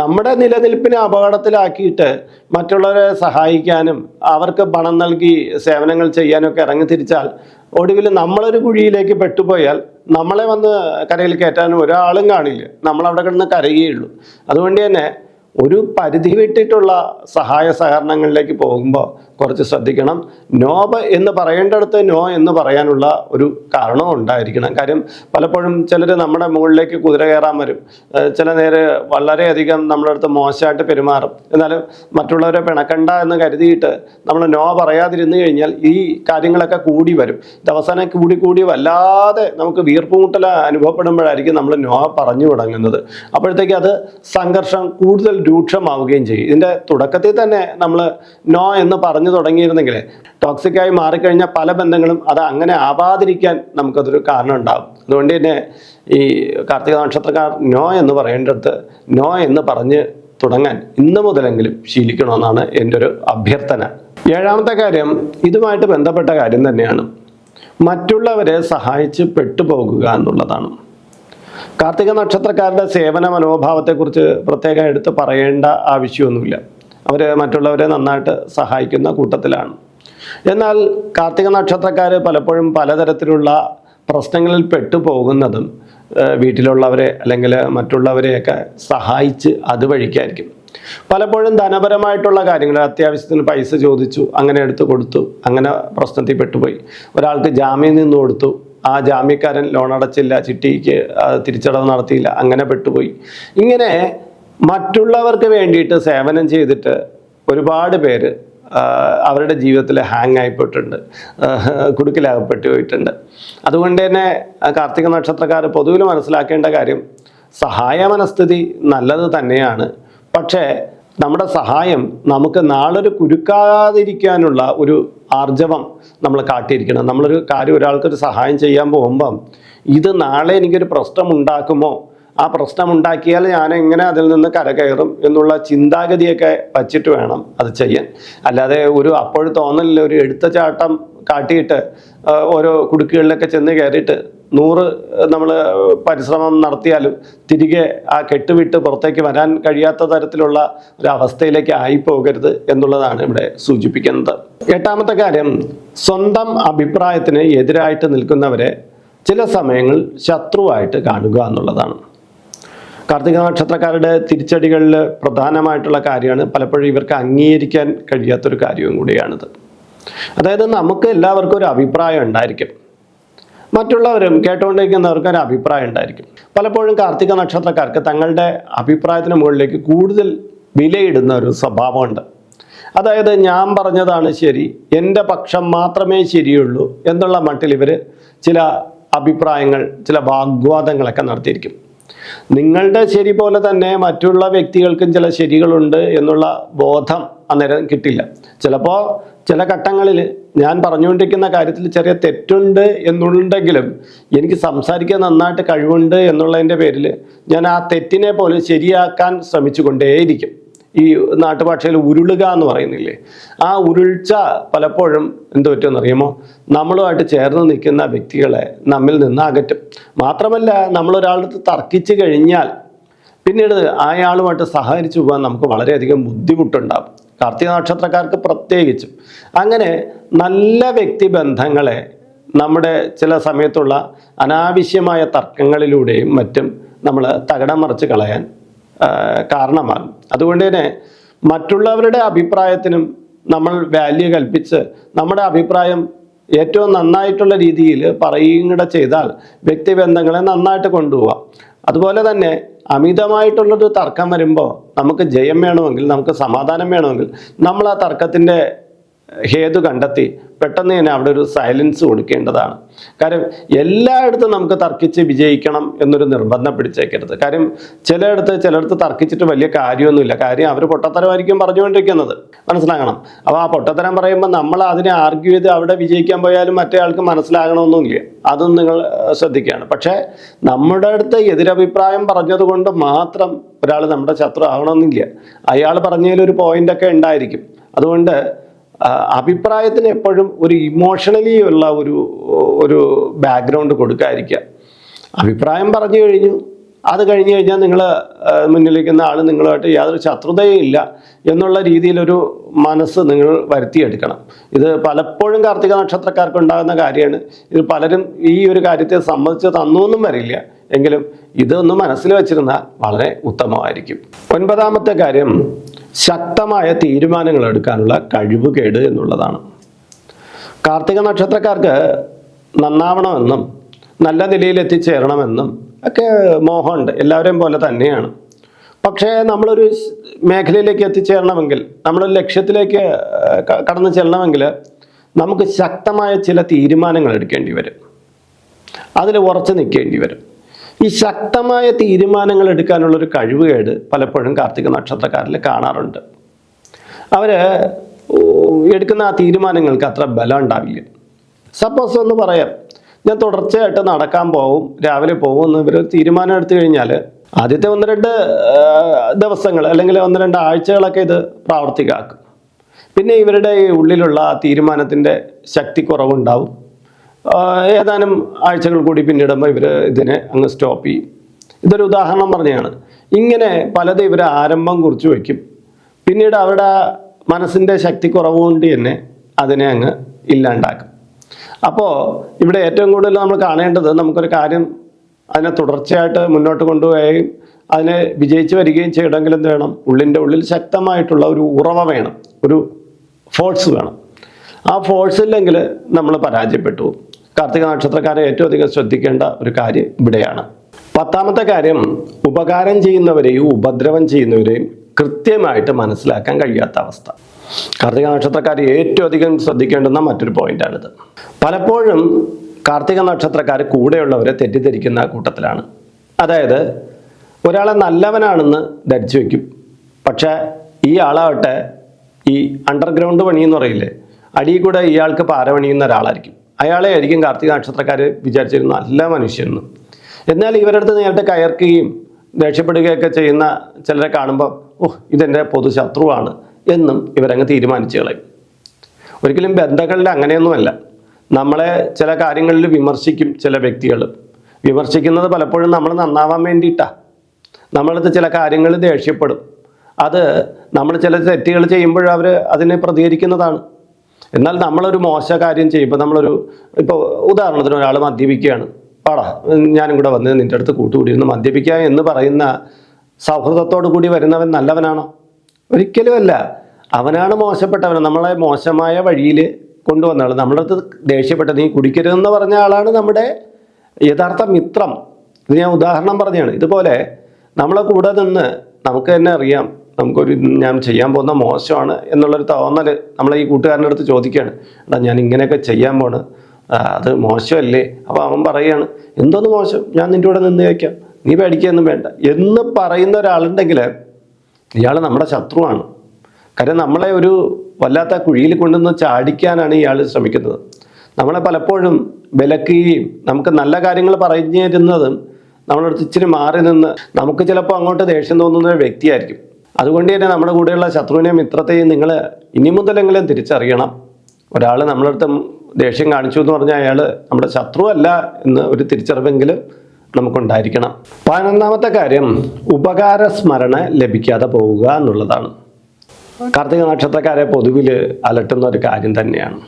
A: നമ്മുടെ നിലനിൽപ്പിനെ അപകടത്തിലാക്കിയിട്ട് മറ്റുള്ളവരെ സഹായിക്കാനും അവർക്ക് പണം നൽകി സേവനങ്ങൾ ചെയ്യാനൊക്കെ ഇറങ്ങി തിരിച്ചാൽ ഒടുവിൽ നമ്മളൊരു കുഴിയിലേക്ക് പെട്ടുപോയാൽ നമ്മളെ വന്ന് കരയിൽ കയറ്റാനും ഒരാളും കാണില്ല. നമ്മളവിടെ കിടന്ന് കരയുകയുള്ളൂ അതുകൊണ്ട് തന്നെ ഒരു പരിധി വിട്ടിട്ടുള്ള സഹായ സഹകരണങ്ങളിലേക്ക് പോകുമ്പോൾ കുറച്ച് ശ്രദ്ധിക്കണം. നോ ബ- എന്ന് പറയേണ്ടടുത്ത് നോ എന്ന് പറയാനുള്ള ഒരു കാരണവും ഉണ്ടായിരിക്കണം. കാര്യം പലപ്പോഴും ചിലർ നമ്മുടെ മുകളിലേക്ക് കുതിര കയറാൻ വരും. ചില നേര് വളരെയധികം നമ്മുടെ അടുത്ത് മോശമായിട്ട് പെരുമാറും. എന്നാലും മറ്റുള്ളവരെ പിണക്കണ്ട എന്ന് കരുതിയിട്ട് നമ്മൾ നോ പറയാതിരുന്നു കഴിഞ്ഞാൽ ഈ കാര്യങ്ങളൊക്കെ കൂടി വരും. ഇത് അവസാനം കൂടി കൂടി വല്ലാതെ നമുക്ക് വീർപ്പുമുട്ടൽ അനുഭവപ്പെടുമ്പോഴായിരിക്കും നമ്മൾ നോ പറഞ്ഞു തുടങ്ങുന്നത്. അപ്പോഴത്തേക്ക് അത് സംഘർഷം കൂടുതൽ രൂക്ഷമാവുകയും ചെയ്യും. ഇതിന്റെ തുടക്കത്തിൽ തന്നെ നമ്മൾ നോ എന്ന് പറഞ്ഞു തുടങ്ങിയിരുന്നെങ്കിൽ ടോക്സിക്കായി മാറിക്കഴിഞ്ഞാൽ പല ബന്ധങ്ങളും അത് അങ്ങനെ ആവാതിരിക്കാൻ നമുക്കതൊരു കാരണം ഉണ്ടാകും. അതുകൊണ്ട് തന്നെ ഈ കാർത്തിക നക്ഷത്രക്കാർ നോ എന്ന് പറയേണ്ടടുത്ത് നോ എന്ന് പറഞ്ഞ് തുടങ്ങാൻ ഇന്ന് മുതലെങ്കിലും ശീലിക്കണമെന്നാണ് എന്റെ ഒരു അഭ്യർത്ഥന. ഏഴാമത്തെ കാര്യം ഇതുമായിട്ട് ബന്ധപ്പെട്ട കാര്യം തന്നെയാണ്. മറ്റുള്ളവരെ സഹായിച്ച് പെട്ടുപോകുക എന്നുള്ളതാണ്. കാർത്തിക നക്ഷത്രക്കാരുടെ സേവന മനോഭാവത്തെക്കുറിച്ച് പ്രത്യേകം എടുത്ത് പറയേണ്ട ആവശ്യമൊന്നുമില്ല. അവർ മറ്റുള്ളവരെ നന്നായിട്ട് സഹായിക്കുന്ന കൂട്ടത്തിലാണ്. എന്നാൽ കാർത്തിക നക്ഷത്രക്കാർ പലപ്പോഴും പലതരത്തിലുള്ള പ്രശ്നങ്ങളിൽ പെട്ടുപോകുന്നതും വീട്ടിലുള്ളവരെ അല്ലെങ്കിൽ മറ്റുള്ളവരെയൊക്കെ സഹായിച്ച് അതുവഴിക്കായിരിക്കും. പലപ്പോഴും ധനപരമായിട്ടുള്ള കാര്യങ്ങൾ അത്യാവശ്യത്തിന് പൈസ ചോദിച്ചു അങ്ങനെ എടുത്തു കൊടുത്തു അങ്ങനെ പ്രശ്നത്തിൽ പെട്ടുപോയി. ഒരാൾക്ക് ജാമ്യം നിന്ന് കൊടുത്തു ആ ജാമ്യക്കാരൻ ലോൺ അടച്ചില്ല ചിട്ടിക്ക് തിരിച്ചടവ് നടത്തിയില്ല അങ്ങനെ പെട്ടുപോയി. ഇങ്ങനെ മറ്റുള്ളവർക്ക് വേണ്ടിയിട്ട് സേവനം ചെയ്തിട്ട് ഒരുപാട് പേര് അവരുടെ ജീവിതത്തിൽ ഹാങ് ആയിപ്പോയിട്ടുണ്ട്. ആ, കുടുക്കിലകപ്പെട്ടു പോയിട്ടുണ്ട്. അതുകൊണ്ട് തന്നെ കാർത്തിക നക്ഷത്രക്കാർ പൊതുവിൽ മനസ്സിലാക്കേണ്ട കാര്യം സഹായ മനസ്ഥിതി നല്ലത് തന്നെയാണ്. പക്ഷേ നമ്മുടെ സഹായം നമുക്ക് നാളൊരു കുരുക്കാതിരിക്കാനുള്ള ഒരു ആർജവം നമ്മൾ കാട്ടിയിരിക്കണം. നമ്മളൊരു കാര്യം ഒരാൾക്കൊരു സഹായം ചെയ്യാൻ പോകുമ്പം ഇത് നാളെ എനിക്കൊരു പ്രശ്നം ഉണ്ടാക്കുമോ? ആ പ്രശ്നം ഉണ്ടാക്കിയാൽ ഞാൻ എങ്ങനെ അതിൽ നിന്ന് കരകയറും എന്നുള്ള ചിന്താഗതിയൊക്കെ വച്ചിട്ട് വേണം അത് ചെയ്യാൻ. അല്ലാതെ ഒരു അപ്പോൾ തോന്നലില്ല ഒരു എടുത്തചാട്ടം കാട്ടിയിട്ട് ഓരോ കുടുക്കുകളിലൊക്കെ ചെന്ന് കയറിയിട്ട് നൂറ് നമ്മൾ പരിശ്രമം നടത്തിയാലും തിരികെ ആ കെട്ടുവിട്ട് പുറത്തേക്ക് വരാൻ കഴിയാത്ത തരത്തിലുള്ള ഒരു അവസ്ഥയിലേക്ക് ആയിപ്പോകരുത് എന്നുള്ളതാണ് ഇവിടെ സൂചിപ്പിക്കുന്നത്. എട്ടാമത്തെ കാര്യം സ്വന്തം അഭിപ്രായത്തിന് എതിരായിട്ട് നിൽക്കുന്നവരെ ചില സമയങ്ങൾ ശത്രുവായിട്ട് കാണുക എന്നുള്ളതാണ്. കാർത്തിക നക്ഷത്രക്കാരുടെ തിരിച്ചടികളിൽ പ്രധാനമായിട്ടുള്ള കാര്യമാണ്. പലപ്പോഴും ഇവർക്ക് അംഗീകരിക്കാൻ കഴിയാത്തൊരു കാര്യവും കൂടിയാണിത്. അതായത് നമുക്ക് എല്ലാവർക്കും ഒരു അഭിപ്രായം ഉണ്ടായിരിക്കും. മറ്റുള്ളവരും കേട്ടുകൊണ്ടിരിക്കുന്നവർക്ക് ഒരു അഭിപ്രായം ഉണ്ടായിരിക്കും. പലപ്പോഴും കാർത്തിക നക്ഷത്രക്കാർക്ക് തങ്ങളുടെ അഭിപ്രായത്തിന് മുകളിലേക്ക് കൂടുതൽ വിലയിടുന്ന ഒരു സ്വഭാവമുണ്ട്. അതായത് ഞാൻ പറഞ്ഞതാണ് ശരി എന്റെ പക്ഷം മാത്രമേ ശരിയുള്ളൂ എന്നുള്ള മട്ടിൽ ഇവർ ചില അഭിപ്രായങ്ങൾ ചില വാഗ്വാദങ്ങളൊക്കെ നടത്തിയിരിക്കും. നിങ്ങളുടെ ശരി പോലെ തന്നെ മറ്റുള്ള വ്യക്തികൾക്കും ചില ശരികളുണ്ട് എന്നുള്ള ബോധം അന്നേരം കിട്ടില്ല. ചിലപ്പോൾ ചില ഘട്ടങ്ങളിൽ ഞാൻ പറഞ്ഞുകൊണ്ടിരിക്കുന്ന കാര്യത്തിൽ ചെറിയ തെറ്റുണ്ട് എന്നുണ്ടെങ്കിലും എനിക്ക് സംസാരിക്കാൻ നന്നായിട്ട് കഴിവുണ്ട് എന്നുള്ളതിന്റെ പേരിൽ ഞാൻ ആ തെറ്റിനെ പോലും ശരിയാക്കാൻ ശ്രമിച്ചു കൊണ്ടേയിരിക്കും ഈ നാട്ടുഭാഷയിൽ ഉരുളുക എന്ന് പറയുന്നില്ലേ? ആ ഉരുൾച്ച പലപ്പോഴും എന്ത് പറ്റുമെന്ന് അറിയുമോ? നമ്മളുമായിട്ട് ചേർന്ന് നിൽക്കുന്ന വ്യക്തികളെ നമ്മിൽ നിന്ന് അകറ്റും. മാത്രമല്ല നമ്മളൊരാളടുത്ത് തർക്കിച്ച് കഴിഞ്ഞാൽ പിന്നീട് അയാളുമായിട്ട് സഹകരിച്ചു പോകാൻ നമുക്ക് വളരെയധികം ബുദ്ധിമുട്ടുണ്ടാകും. കാർത്തിക നക്ഷത്രക്കാർക്ക് പ്രത്യേകിച്ചും. അങ്ങനെ നല്ല വ്യക്തിബന്ധങ്ങളെ നമ്മുടെ ചില സമയത്തുള്ള അനാവശ്യമായ തർക്കങ്ങളിലൂടെയും മറ്റും നമ്മൾ തകിടം മറിച്ച് കളയാൻ കാരണമാകും അതുകൊണ്ട് തന്നെ മറ്റുള്ളവരുടെ അഭിപ്രായത്തിനും നമ്മൾ വാല്യൂ കൽപ്പിച്ച് നമ്മുടെ അഭിപ്രായം ഏറ്റവും നന്നായിട്ടുള്ള രീതിയിൽ പറയുകയും കൂടെ ചെയ്താൽ വ്യക്തിബന്ധങ്ങളെ നന്നായിട്ട് കൊണ്ടുപോവാം. അതുപോലെ തന്നെ അമിതമായിട്ടുള്ളൊരു തർക്കം വരുമ്പോൾ നമുക്ക് ജയം വേണമെങ്കിൽ നമുക്ക് സമാധാനം വേണമെങ്കിൽ നമ്മൾ ആ തർക്കത്തിന്റെ ഹേതു കണ്ടെത്തി പെട്ടെന്ന് തന്നെ അവിടെ ഒരു സൈലൻസ് കൊടുക്കേണ്ടതാണ്. കാര്യം എല്ലായിടത്തും നമുക്ക് തർക്കിച്ച് വിജയിക്കണം എന്നൊരു നിർബന്ധം പിടിച്ചേക്കരുത്. കാര്യം ചിലയിടത്ത് ചിലയിടത്ത് തർക്കിച്ചിട്ട് വലിയ കാര്യമൊന്നുമില്ല. കാര്യം അവർ പൊട്ടത്തരമായിരിക്കും പറഞ്ഞുകൊണ്ടിരിക്കുന്നത്. മനസ്സിലാകണം? അപ്പോൾ ആ പൊട്ടത്തരം പറയുമ്പോൾ നമ്മൾ അതിനെ ആർഗ്യൂ ചെയ്ത് അവിടെ വിജയിക്കാൻ പോയാലും മറ്റേ ആൾക്ക് മനസ്സിലാകണമെന്നൊന്നുമില്ല അതും നിങ്ങൾ ശ്രദ്ധിക്കുകയാണ്. പക്ഷേ നമ്മുടെ അടുത്ത് എതിരഭിപ്രായം പറഞ്ഞതുകൊണ്ട് മാത്രം ഒരാൾ നമ്മുടെ ശത്രു ആകണമെന്നില്ല അയാൾ പറഞ്ഞതിലൊരു പോയിന്റൊക്കെ ഉണ്ടായിരിക്കും. അതുകൊണ്ട് അഭിപ്രായത്തിന് എപ്പോഴും ഒരു ഇമോഷണലി ഉള്ള ഒരു ഒരു ബാക്ക്ഗ്രൗണ്ട് കൊടുക്കാതിരിക്കുക. അഭിപ്രായം പറഞ്ഞു കഴിഞ്ഞു. അത് കഴിഞ്ഞ് കഴിഞ്ഞാൽ നിങ്ങൾ മുന്നിലിരിക്കുന്ന ആൾ നിങ്ങളുമായിട്ട് യാതൊരു ശത്രുതയും ഇല്ല എന്നുള്ള രീതിയിലൊരു മനസ്സ് നിങ്ങൾ വരുത്തിയെടുക്കണം. ഇത് പലപ്പോഴും കാർത്തിക നക്ഷത്രക്കാർക്ക് ഉണ്ടാകുന്ന കാര്യമാണ്. ഇത് പലരും ഈ ഒരു കാര്യത്തെ സമ്മതിച്ച് തന്നു എന്നും വരില്ല. എങ്കിലും ഇതൊന്ന് മനസ്സിൽ വെച്ചിരുന്നാൽ വളരെ ഉത്തമമായിരിക്കും. ഒൻപതാമത്തെ കാര്യം ശക്തമായ തീരുമാനങ്ങൾ എടുക്കാനുള്ള കഴിവ് കേട് എന്നുള്ളതാണ്. കാർത്തിക നക്ഷത്രക്കാർക്ക് നന്നാവണമെന്നും നല്ല നിലയിൽ എത്തിച്ചേരണമെന്നും ഒക്കെ മോഹമുണ്ട്. എല്ലാവരെയും പോലെ തന്നെയാണ്. പക്ഷേ നമ്മളൊരു മേഖലയിലേക്ക് എത്തിച്ചേരണമെങ്കിൽ നമ്മളൊരു ലക്ഷ്യത്തിലേക്ക് കടന്നു ചെല്ലണമെങ്കിൽ നമുക്ക് ശക്തമായ ചില തീരുമാനങ്ങൾ എടുക്കേണ്ടി വരും. അതിൽ ഉറച്ചു നിൽക്കേണ്ടി വരും. ഈ ശക്തമായ തീരുമാനങ്ങൾ എടുക്കാനുള്ളൊരു കഴിവുകേട് പലപ്പോഴും കാർത്തിക നക്ഷത്രക്കാരിൽ കാണാറുണ്ട്. അവർ എടുക്കുന്ന ആ തീരുമാനങ്ങൾക്ക് അത്ര ബലം ഉണ്ടാവില്ല. സപ്പോസ് ഒന്ന് പറയാം ഞാൻ തുടർച്ചയായിട്ട് നടക്കാൻ പോകും രാവിലെ പോകും എന്ന് ഇവർ തീരുമാനം എടുത്തു കഴിഞ്ഞാൽ ആദ്യത്തെ ഒന്ന് രണ്ട് ദിവസങ്ങൾ അല്ലെങ്കിൽ ഒന്ന് രണ്ട് ആഴ്ചകളൊക്കെ ഇത് പ്രാവർത്തികമാക്കും. പിന്നെ ഇവരുടെ ഈ ഉള്ളിലുള്ള ആ തീരുമാനത്തിന്റെ ശക്തി കുറവുണ്ടാവും. ഏതാനും ആഴ്ചകൾ കൂടി പിന്നിടുമ്പോൾ ഇവർ ഇതിനെ അങ്ങ് സ്റ്റോപ്പ് ചെയ്യും. ഇതൊരു ഉദാഹരണം പറഞ്ഞതാണ് ഇങ്ങനെ പലതും ഇവർ ആരംഭം കുറിച്ച് വയ്ക്കും. പിന്നീട് അവരുടെ മനസ്സിന്റെ ശക്തി കുറവ് കൊണ്ട് തന്നെ അതിനെ അങ്ങ് ഇല്ലാണ്ടാക്കും. അപ്പോൾ ഇവിടെ ഏറ്റവും കൂടുതൽ നമ്മൾ കാണേണ്ടത് നമുക്കൊരു കാര്യം അതിനെ തുടർച്ചയായിട്ട് മുന്നോട്ട് കൊണ്ടുപോവുകയും അതിനെ വിജയിച്ച് വരികയും ചെയ്യണമെങ്കിൽ എന്ത് വേണം? ഉള്ളിന്റെ ഉള്ളിൽ ശക്തമായിട്ടുള്ള ഒരു ഉറവ വേണം. ഒരു ഫോഴ്സ് വേണം. ആ ഫോഴ്സ് ഇല്ലെങ്കിൽ നമ്മൾ പരാജയപ്പെട്ടു. കാർത്തിക നക്ഷത്രക്കാരെ ഏറ്റവും അധികം ശ്രദ്ധിക്കേണ്ട ഒരു കാര്യം ഇവിടെയാണ്. പത്താമത്തെ കാര്യം ഉപകാരം ചെയ്യുന്നവരെയും ഉപദ്രവം ചെയ്യുന്നവരെയും കൃത്യമായിട്ട് മനസ്സിലാക്കാൻ കഴിയാത്ത അവസ്ഥ. കാർത്തിക നക്ഷത്രക്കാർ ഏറ്റവും അധികം ശ്രദ്ധിക്കേണ്ടുന്ന മറ്റൊരു പോയിന്റാണിത്. പലപ്പോഴും കാർത്തിക നക്ഷത്രക്കാർ കൂടെയുള്ളവരെ തെറ്റിദ്ധരിക്കുന്ന കൂട്ടത്തിലാണ്. അതായത് ഒരാളെ നല്ലവനാണെന്ന് ധരിച്ചു വെക്കും പക്ഷേ ഈ ആളാവട്ടെ ഈ അണ്ടർഗ്രൗണ്ട് പണി എന്ന് പറയില്ലേ അടിയിൽ കൂടെ ഇയാൾക്ക് പാര പണിയുന്ന ഒരാളായിരിക്കും. അയാളെ ആയിരിക്കും കാർത്തിക നക്ഷത്രക്കാർ വിചാരിച്ചിരുന്ന നല്ല മനുഷ്യനെന്ന്. എന്നാൽ ഇവരടുത്ത് നേരത്തെ കയർക്കുകയും ദേഷ്യപ്പെടുകയൊക്കെ ചെയ്യുന്ന ചിലരെ കാണുമ്പോൾ ഓഹ് ഇതെന്റെ പൊതുശത്രുവാണ് എന്നും ഇവരങ്ങ് തീരുമാനിച്ചു കളയും. ഒരിക്കലും ബന്ധങ്ങളിൽ അങ്ങനെയൊന്നുമല്ല. നമ്മളെ ചില കാര്യങ്ങളിൽ വിമർശിക്കും ചില വ്യക്തികൾ വിമർശിക്കുന്നത് പലപ്പോഴും നമ്മൾ നന്നാവാൻ വേണ്ടിയിട്ടാണ് നമ്മളടുത്ത് ചില കാര്യങ്ങൾ ദേഷ്യപ്പെടും. അത് നമ്മൾ ചില തെറ്റുകൾ ചെയ്യുമ്പോൾ അവർ അതിനെ പ്രതികരിക്കുന്നതാണ്. എന്നാൽ നമ്മളൊരു മോശ കാര്യം ചെയ്യുമ്പോൾ നമ്മളൊരു ഇപ്പോൾ ഉദാഹരണത്തിന് ഒരാൾ മദ്യപിക്കുകയാണ്. പാടാ ഞാനും കൂടെ വന്ന് നിന്റെ അടുത്ത് കൂട്ടുകൂടിയിരുന്ന് മദ്യപിക്കുക എന്ന് പറയുന്ന സൗഹൃദത്തോടു കൂടി വരുന്നവൻ നല്ലവനാണോ? ഒരിക്കലുമല്ല അവനാണ് മോശപ്പെട്ടവൻ. നമ്മളെ മോശമായ വഴിയിൽ കൊണ്ടുവന്ന ആൾ നമ്മുടെ അടുത്ത് ദേഷ്യപ്പെട്ട നീ കുടിക്കരുതെന്ന് പറഞ്ഞ ആളാണ് നമ്മുടെ യഥാർത്ഥ മിത്രം. ഇത് ഞാൻ ഉദാഹരണം പറഞ്ഞാണ്. ഇതുപോലെ നമ്മളെ കൂടെ നിന്ന് നമുക്ക് തന്നെ അറിയാം. നമുക്കൊരു ഞാൻ ചെയ്യാൻ പോകുന്ന മോശമാണ് എന്നുള്ളൊരു തോന്നൽ നമ്മൾ ഈ കൂട്ടുകാരന്റെ അടുത്ത് ചോദിക്കുകയാണ്. എടാ ഞാൻ ഇങ്ങനെയൊക്കെ ചെയ്യാൻ പോണ്. അത് മോശമല്ലേ? അപ്പോൾ അവൻ പറയുകയാണ് എന്തോന്ന് മോശം? ഞാൻ നിന്റെ കൂടെ നിന്ന് വയ്ക്കാം നീ പേടിക്കുകയൊന്നും വേണ്ട. എന്ന് പറയുന്ന ഒരാളുണ്ടെങ്കിൽ ഇയാൾ നമ്മുടെ ശത്രുവാണ്. കാര്യം നമ്മളെ ഒരു വല്ലാത്ത കുഴിയിൽ കൊണ്ടുവന്ന് ചാടിക്കാനാണ് ഇയാൾ ശ്രമിക്കുന്നത്. നമ്മളെ പലപ്പോഴും വിലക്കുകയും നമുക്ക് നല്ല കാര്യങ്ങൾ പറഞ്ഞു തരുന്നതും നമ്മളടുത്ത് ഇച്ചിരി മാറി നിന്ന് നമുക്ക് ചിലപ്പോൾ അങ്ങോട്ട് ദേഷ്യം തോന്നുന്ന ഒരു വ്യക്തിയായിരിക്കും. അതുകൊണ്ട് തന്നെ നമ്മുടെ കൂടെയുള്ള ശത്രുവിനെയും മിത്രത്തെയും നിങ്ങൾ ഇനി മുതലെങ്കിലും തിരിച്ചറിയണം. ഒരാൾ നമ്മളടുത്ത് ദേഷ്യം കാണിച്ചു എന്ന് പറഞ്ഞാൽ അയാൾ നമ്മുടെ ശത്രുവല്ല എന്ന് ഒരു തിരിച്ചറിവെങ്കിലും നമുക്കുണ്ടായിരിക്കണം. പതിനൊന്നാമത്തെ കാര്യം ഉപകാര സ്മരണ ലഭിക്കാതെ പോവുക എന്നുള്ളതാണ്. കാർത്തിക നക്ഷത്രക്കാരെ പൊതുവിൽ അലട്ടുന്ന ഒരു കാര്യം തന്നെയാണ്.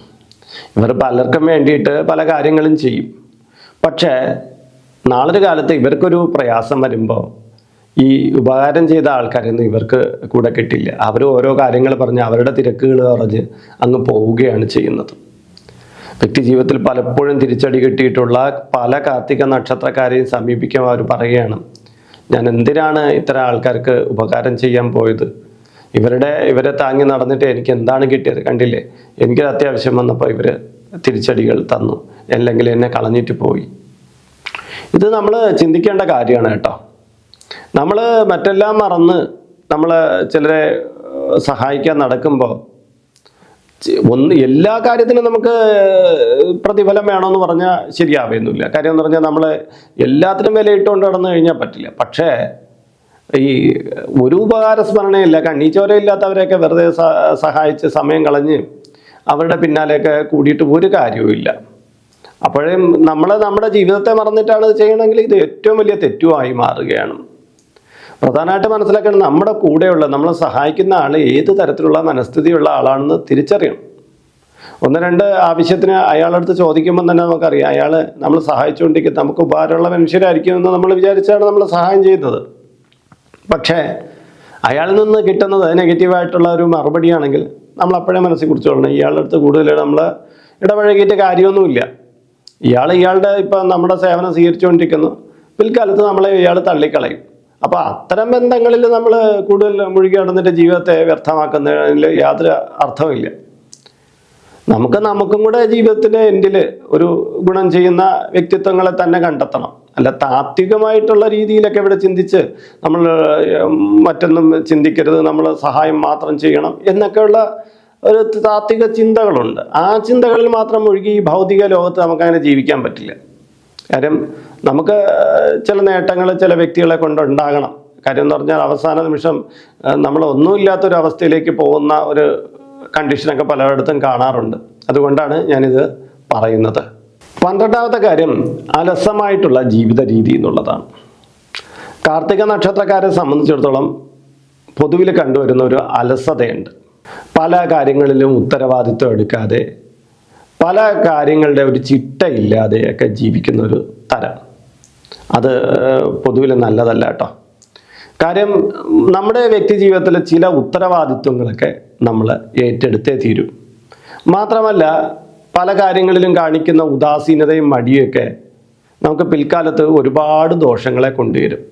A: ഇവർ പലർക്കും വേണ്ടിയിട്ട് പല കാര്യങ്ങളും ചെയ്യും. പക്ഷേ നാളൊരു കാലത്ത് ഇവർക്കൊരു പ്രയാസം വരുമ്പോൾ ഈ ഉപകാരം ചെയ്ത ആൾക്കാരൊന്നും ഇവർക്ക് കൂടെ കിട്ടില്ല. അവർ ഓരോ കാര്യങ്ങൾ പറഞ്ഞ് അവരുടെ തിരക്കുകൾ പറഞ്ഞ് അങ്ങ് പോവുകയാണ് ചെയ്യുന്നത്. വ്യക്തി ജീവിതത്തിൽ പലപ്പോഴും തിരിച്ചടി കിട്ടിയിട്ടുള്ള പല കാർത്തിക നക്ഷത്രക്കാരെയും സമീപിക്കാൻ അവർ പറയുകയാണ് ഞാൻ എന്തിനാണ് ഇത്തരം ആൾക്കാർക്ക് ഉപകാരം ചെയ്യാൻ പോയത്? ഇവരുടെ ഇവരെ താങ്ങി നടന്നിട്ട് എനിക്ക് എന്താണ് കിട്ടിയത്? കണ്ടില്ലേ? എനിക്ക് അത്യാവശ്യം വന്നപ്പോൾ ഇവർ തിരിച്ചടികൾ തന്നു അല്ലെങ്കിൽ എന്നെ കളഞ്ഞിട്ട് പോയി. ഇത് നമ്മൾ ചിന്തിക്കേണ്ട കാര്യമാണ് കേട്ടോ. നമ്മൾ മറ്റെല്ലാം മറന്ന് നമ്മൾ ചിലരെ സഹായിക്കാൻ നടക്കുമ്പോൾ ഒന്ന് എല്ലാ കാര്യത്തിനും നമുക്ക് പ്രതിഫലം വേണമെന്ന് പറഞ്ഞാൽ ശരിയാവുന്നില്ല കാര്യം എന്ന് പറഞ്ഞാൽ നമ്മൾ എല്ലാത്തിനും വിലയിട്ടുകൊണ്ട് നടന്നു കഴിഞ്ഞാൽ പറ്റില്ല. പക്ഷേ ഈ ഒരു ഉപകാര സ്മരണയില്ല. കണ്ണീച്ചോരയില്ലാത്തവരെയൊക്കെ വെറുതെ സഹായിച്ച് സമയം കളഞ്ഞ് അവരുടെ പിന്നാലെയൊക്കെ കൂടിയിട്ട് ഒരു കാര്യവുമില്ല. അപ്പോഴേ നമ്മൾ നമ്മുടെ ജീവിതത്തെ മറന്നിട്ടാണ് ചെയ്യണമെങ്കിൽ ഇത് ഏറ്റവും വലിയ തെറ്റുമായി മാറുകയാണ്. പ്രധാനമായിട്ട് മനസ്സിലാക്കേണ്ടത് നമ്മുടെ കൂടെയുള്ള നമ്മളെ സഹായിക്കുന്ന ആൾ ഏത് തരത്തിലുള്ള മനസ്ഥിതിയുള്ള ആളാണെന്ന് തിരിച്ചറിയണം. ഒന്ന് രണ്ട് ആവശ്യത്തിന് അയാളടുത്ത് ചോദിക്കുമ്പോൾ തന്നെ നമുക്കറിയാം അയാൾ നമ്മൾ സഹായിച്ചുകൊണ്ടിരിക്കുന്ന നമുക്ക് ഉപകാരമുള്ള മനുഷ്യരായിരിക്കും എന്ന് നമ്മൾ വിചാരിച്ചാണ് നമ്മൾ സഹായം ചെയ്യുന്നത്. പക്ഷേ അയാളിൽ നിന്ന് കിട്ടുന്നത് നെഗറ്റീവായിട്ടുള്ള ഒരു മറുപടിയാണെങ്കിൽ നമ്മൾ അപ്പോഴേ മനസ്സിൽ കുറിച്ചോളണം ഇയാളുടെ അടുത്ത് കൂടുതൽ നമ്മൾ ഇടപഴകിയിട്ട് കാര്യമൊന്നുമില്ല. ഇയാൾ ഇയാളുടെ ഇപ്പം നമ്മുടെ സേവനം സ്വീകരിച്ചുകൊണ്ടിരിക്കുന്നു പിൽക്കാലത്ത് നമ്മളെ ഇയാൾ തള്ളിക്കളയും. അപ്പോൾ അത്തരം ബന്ധങ്ങളിൽ നമ്മൾ കൂടുതൽ മുഴുകി നടന്നിട്ട് ജീവിതത്തെ വ്യർത്ഥമാക്കുന്നതിൽ യാതൊരു അർത്ഥമില്ല നമുക്ക് നമുക്കും കൂടെ ജീവിതത്തിന്റെ എൻഡിൽ ഒരു ഗുണം ചെയ്യുന്ന വ്യക്തിത്വങ്ങളെ തന്നെ കണ്ടെത്തണം. അല്ല താത്വികമായിട്ടുള്ള രീതിയിലൊക്കെ ഇവിടെ ചിന്തിച്ച് നമ്മൾ മറ്റൊന്നും ചിന്തിക്കരുത് നമ്മൾ സഹായം മാത്രം ചെയ്യണം എന്നൊക്കെയുള്ള ഒരു താത്വിക ചിന്തകളുണ്ട്. ആ ചിന്തകളിൽ മാത്രം ഒഴുകി ഈ ഭൗതിക ലോകത്ത് നമുക്കങ്ങനെ ജീവിക്കാൻ പറ്റില്ല. കാര്യം നമുക്ക് ചില നേട്ടങ്ങൾ ചില വ്യക്തികളെ കൊണ്ടുണ്ടാകണം കാര്യം എന്ന് പറഞ്ഞാൽ അവസാന നിമിഷം നമ്മൾ ഒന്നുമില്ലാത്തൊരു അവസ്ഥയിലേക്ക് പോകുന്ന ഒരു കണ്ടീഷനൊക്കെ പലയിടത്തും കാണാറുണ്ട്. അതുകൊണ്ടാണ് ഞാനിത് പറയുന്നത്. പന്ത്രണ്ടാമത്തെ കാര്യം അലസമായിട്ടുള്ള ജീവിത രീതി എന്നുള്ളതാണ്. കാർത്തിക നക്ഷത്രക്കാരെ സംബന്ധിച്ചിടത്തോളം പൊതുവിൽ കണ്ടുവരുന്ന ഒരു അലസതയുണ്ട്. പല കാര്യങ്ങളിലും ഉത്തരവാദിത്വം എടുക്കാതെ പല കാര്യങ്ങളുടെ ഒരു ചിട്ടയില്ലാതെയൊക്കെ ജീവിക്കുന്ന ഒരു തരം. അത് പൊതുവിൽ നല്ലതല്ല കേട്ടോ. കാര്യം നമ്മുടെ വ്യക്തി ജീവിതത്തിലെ ചില ഉത്തരവാദിത്വങ്ങളൊക്കെ നമ്മൾ ഏറ്റെടുത്തേ തീരും. മാത്രമല്ല പല കാര്യങ്ങളിലും കാണിക്കുന്ന ഉദാസീനതയും മടിയൊക്കെ നമുക്ക് പിൽക്കാലത്ത് ഒരുപാട് ദോഷങ്ങളെ കൊണ്ടുവരും.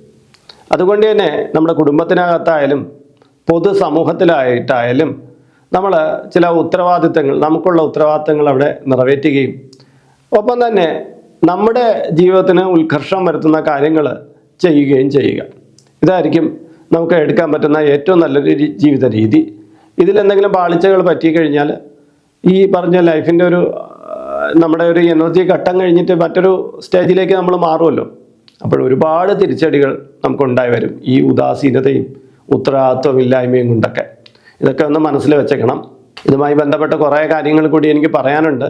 A: അതുകൊണ്ട് തന്നെ നമ്മുടെ കുടുംബത്തിനകത്തായാലും പൊതുസമൂഹത്തിലായിട്ടായാലും നമ്മൾ ചില ഉത്തരവാദിത്തങ്ങൾ നമുക്കുള്ള ഉത്തരവാദിത്തങ്ങൾ അവിടെ നിറവേറ്റുകയും ഒപ്പം തന്നെ നമ്മുടെ ജീവിതത്തിന് ഉത്കർഷം വരുത്തുന്ന കാര്യങ്ങൾ ചെയ്യുകയും ചെയ്യുക. ഇതായിരിക്കും നമുക്ക് എടുക്കാൻ പറ്റുന്ന ഏറ്റവും നല്ലൊരു ജീവിത രീതി. ഇതിലെന്തെങ്കിലും പാളിച്ചകൾ പറ്റിക്കഴിഞ്ഞാൽ ഈ പറഞ്ഞ ലൈഫിന്റെ ഒരു നമ്മുടെ ഒരു എനർജി ഘട്ടം കഴിഞ്ഞിട്ട് മറ്റൊരു സ്റ്റേജിലേക്ക് നമ്മൾ മാറുമല്ലോ. അപ്പോൾ ഒരുപാട് തിരിച്ചടികൾ നമുക്കുണ്ടായി വരും. ഈ ഉദാസീനതയും ഉത്തരവാദിത്വമില്ലായ്മയും കൊണ്ടൊക്കെ. ഇതൊക്കെ ഒന്ന് മനസ്സിൽ വെച്ചേക്കണം. ഇതുമായി ബന്ധപ്പെട്ട കുറേ കാര്യങ്ങൾ കൂടി എനിക്ക് പറയാനുണ്ട്.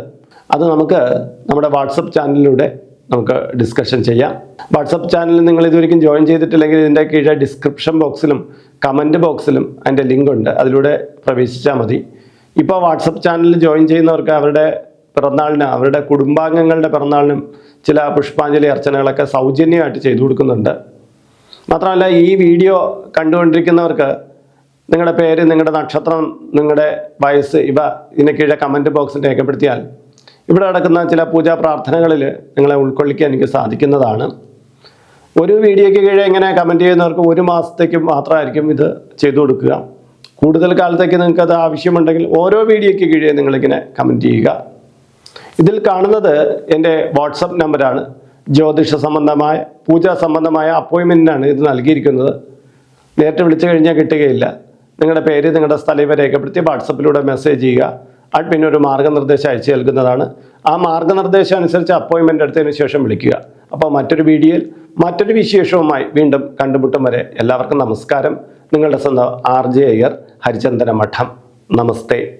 A: അത് നമുക്ക് നമ്മുടെ വാട്സപ്പ് ചാനലിലൂടെ നമുക്ക് ഡിസ്കഷൻ ചെയ്യാം. വാട്സപ്പ് ചാനലിൽ നിങ്ങൾ ഇതുവരെയും ജോയിൻ ചെയ്തിട്ടില്ലെങ്കിൽ ഇതിന്റെ കീഴെ ഡിസ്ക്രിപ്ഷൻ ബോക്സിലും കമന്റ് ബോക്സിലും അതിന്റെ ലിങ്ക് ഉണ്ട് അതിലൂടെ പ്രവേശിച്ചാൽ മതി. ഇപ്പോൾ വാട്സപ്പ് ചാനലിൽ ജോയിൻ ചെയ്യുന്നവർക്ക് അവരുടെ പിറന്നാളിന് അവരുടെ കുടുംബാംഗങ്ങളുടെ പിറന്നാളിനും ചില പുഷ്പാഞ്ജലി അർച്ചനകളൊക്കെ സൗജന്യമായിട്ട് ചെയ്തു കൊടുക്കുന്നുണ്ട്. മാത്രമല്ല ഈ വീഡിയോ കണ്ടുകൊണ്ടിരിക്കുന്നവർക്ക് നിങ്ങളുടെ പേര് നിങ്ങളുടെ നക്ഷത്രം നിങ്ങളുടെ വയസ്സ് ഇവ ഇതിന് കീഴെ കമന്റ് ബോക്സിൽ രേഖപ്പെടുത്തിയാൽ ഇവിടെ നടക്കുന്ന ചില പൂജാ പ്രാർത്ഥനകളിൽ നിങ്ങളെ ഉൾക്കൊള്ളിക്കാൻ എനിക്ക് സാധിക്കുന്നതാണ്. ഒരു വീഡിയോയ്ക്ക് കീഴെ ഇങ്ങനെ കമന്റ് ചെയ്യുന്നവർക്ക് ഒരു മാസത്തേക്ക് മാത്രമായിരിക്കും ഇത് ചെയ്തു കൊടുക്കുക. കൂടുതൽ കാലത്തേക്ക് നിങ്ങൾക്ക് അത് ആവശ്യമുണ്ടെങ്കിൽ ഓരോ വീഡിയോയ്ക്ക് കീഴേ നിങ്ങളിങ്ങനെ കമന്റ് ചെയ്യുക. ഇതിൽ കാണുന്നത് എന്റെ വാട്സപ്പ് നമ്പറാണ് ജ്യോതിഷ സംബന്ധമായ പൂജാ സംബന്ധമായ അപ്പോയിൻമെന്റിനാണ് ഇത് നൽകിയിരിക്കുന്നത്. നേരത്തെ വിളിച്ചു കഴിഞ്ഞാൽ കിട്ടുകയില്ല. നിങ്ങളുടെ പേര് നിങ്ങളുടെ സ്ഥലം ഇവ രേഖപ്പെടുത്തി വാട്സപ്പിലൂടെ മെസ്സേജ് ചെയ്യുക. അഡ്മിൻ ഒരു മാർഗനിർദ്ദേശം അയച്ചു നൽകുന്നതാണ്. ആ മാർഗനിർദ്ദേശം അനുസരിച്ച് അപ്പോയിൻമെന്റ് എടുത്തതിന് ശേഷം വിളിക്കുക. അപ്പോൾ മറ്റൊരു വീഡിയോയിൽ മറ്റൊരു വിശേഷവുമായി വീണ്ടും കണ്ടുമുട്ടും വരെ എല്ലാവർക്കും നമസ്കാരം. നിങ്ങളുടെ സ്വന്തം ആർ ജെ അയ്യർ ഹരിചന്ദന മഠം. നമസ്തേ.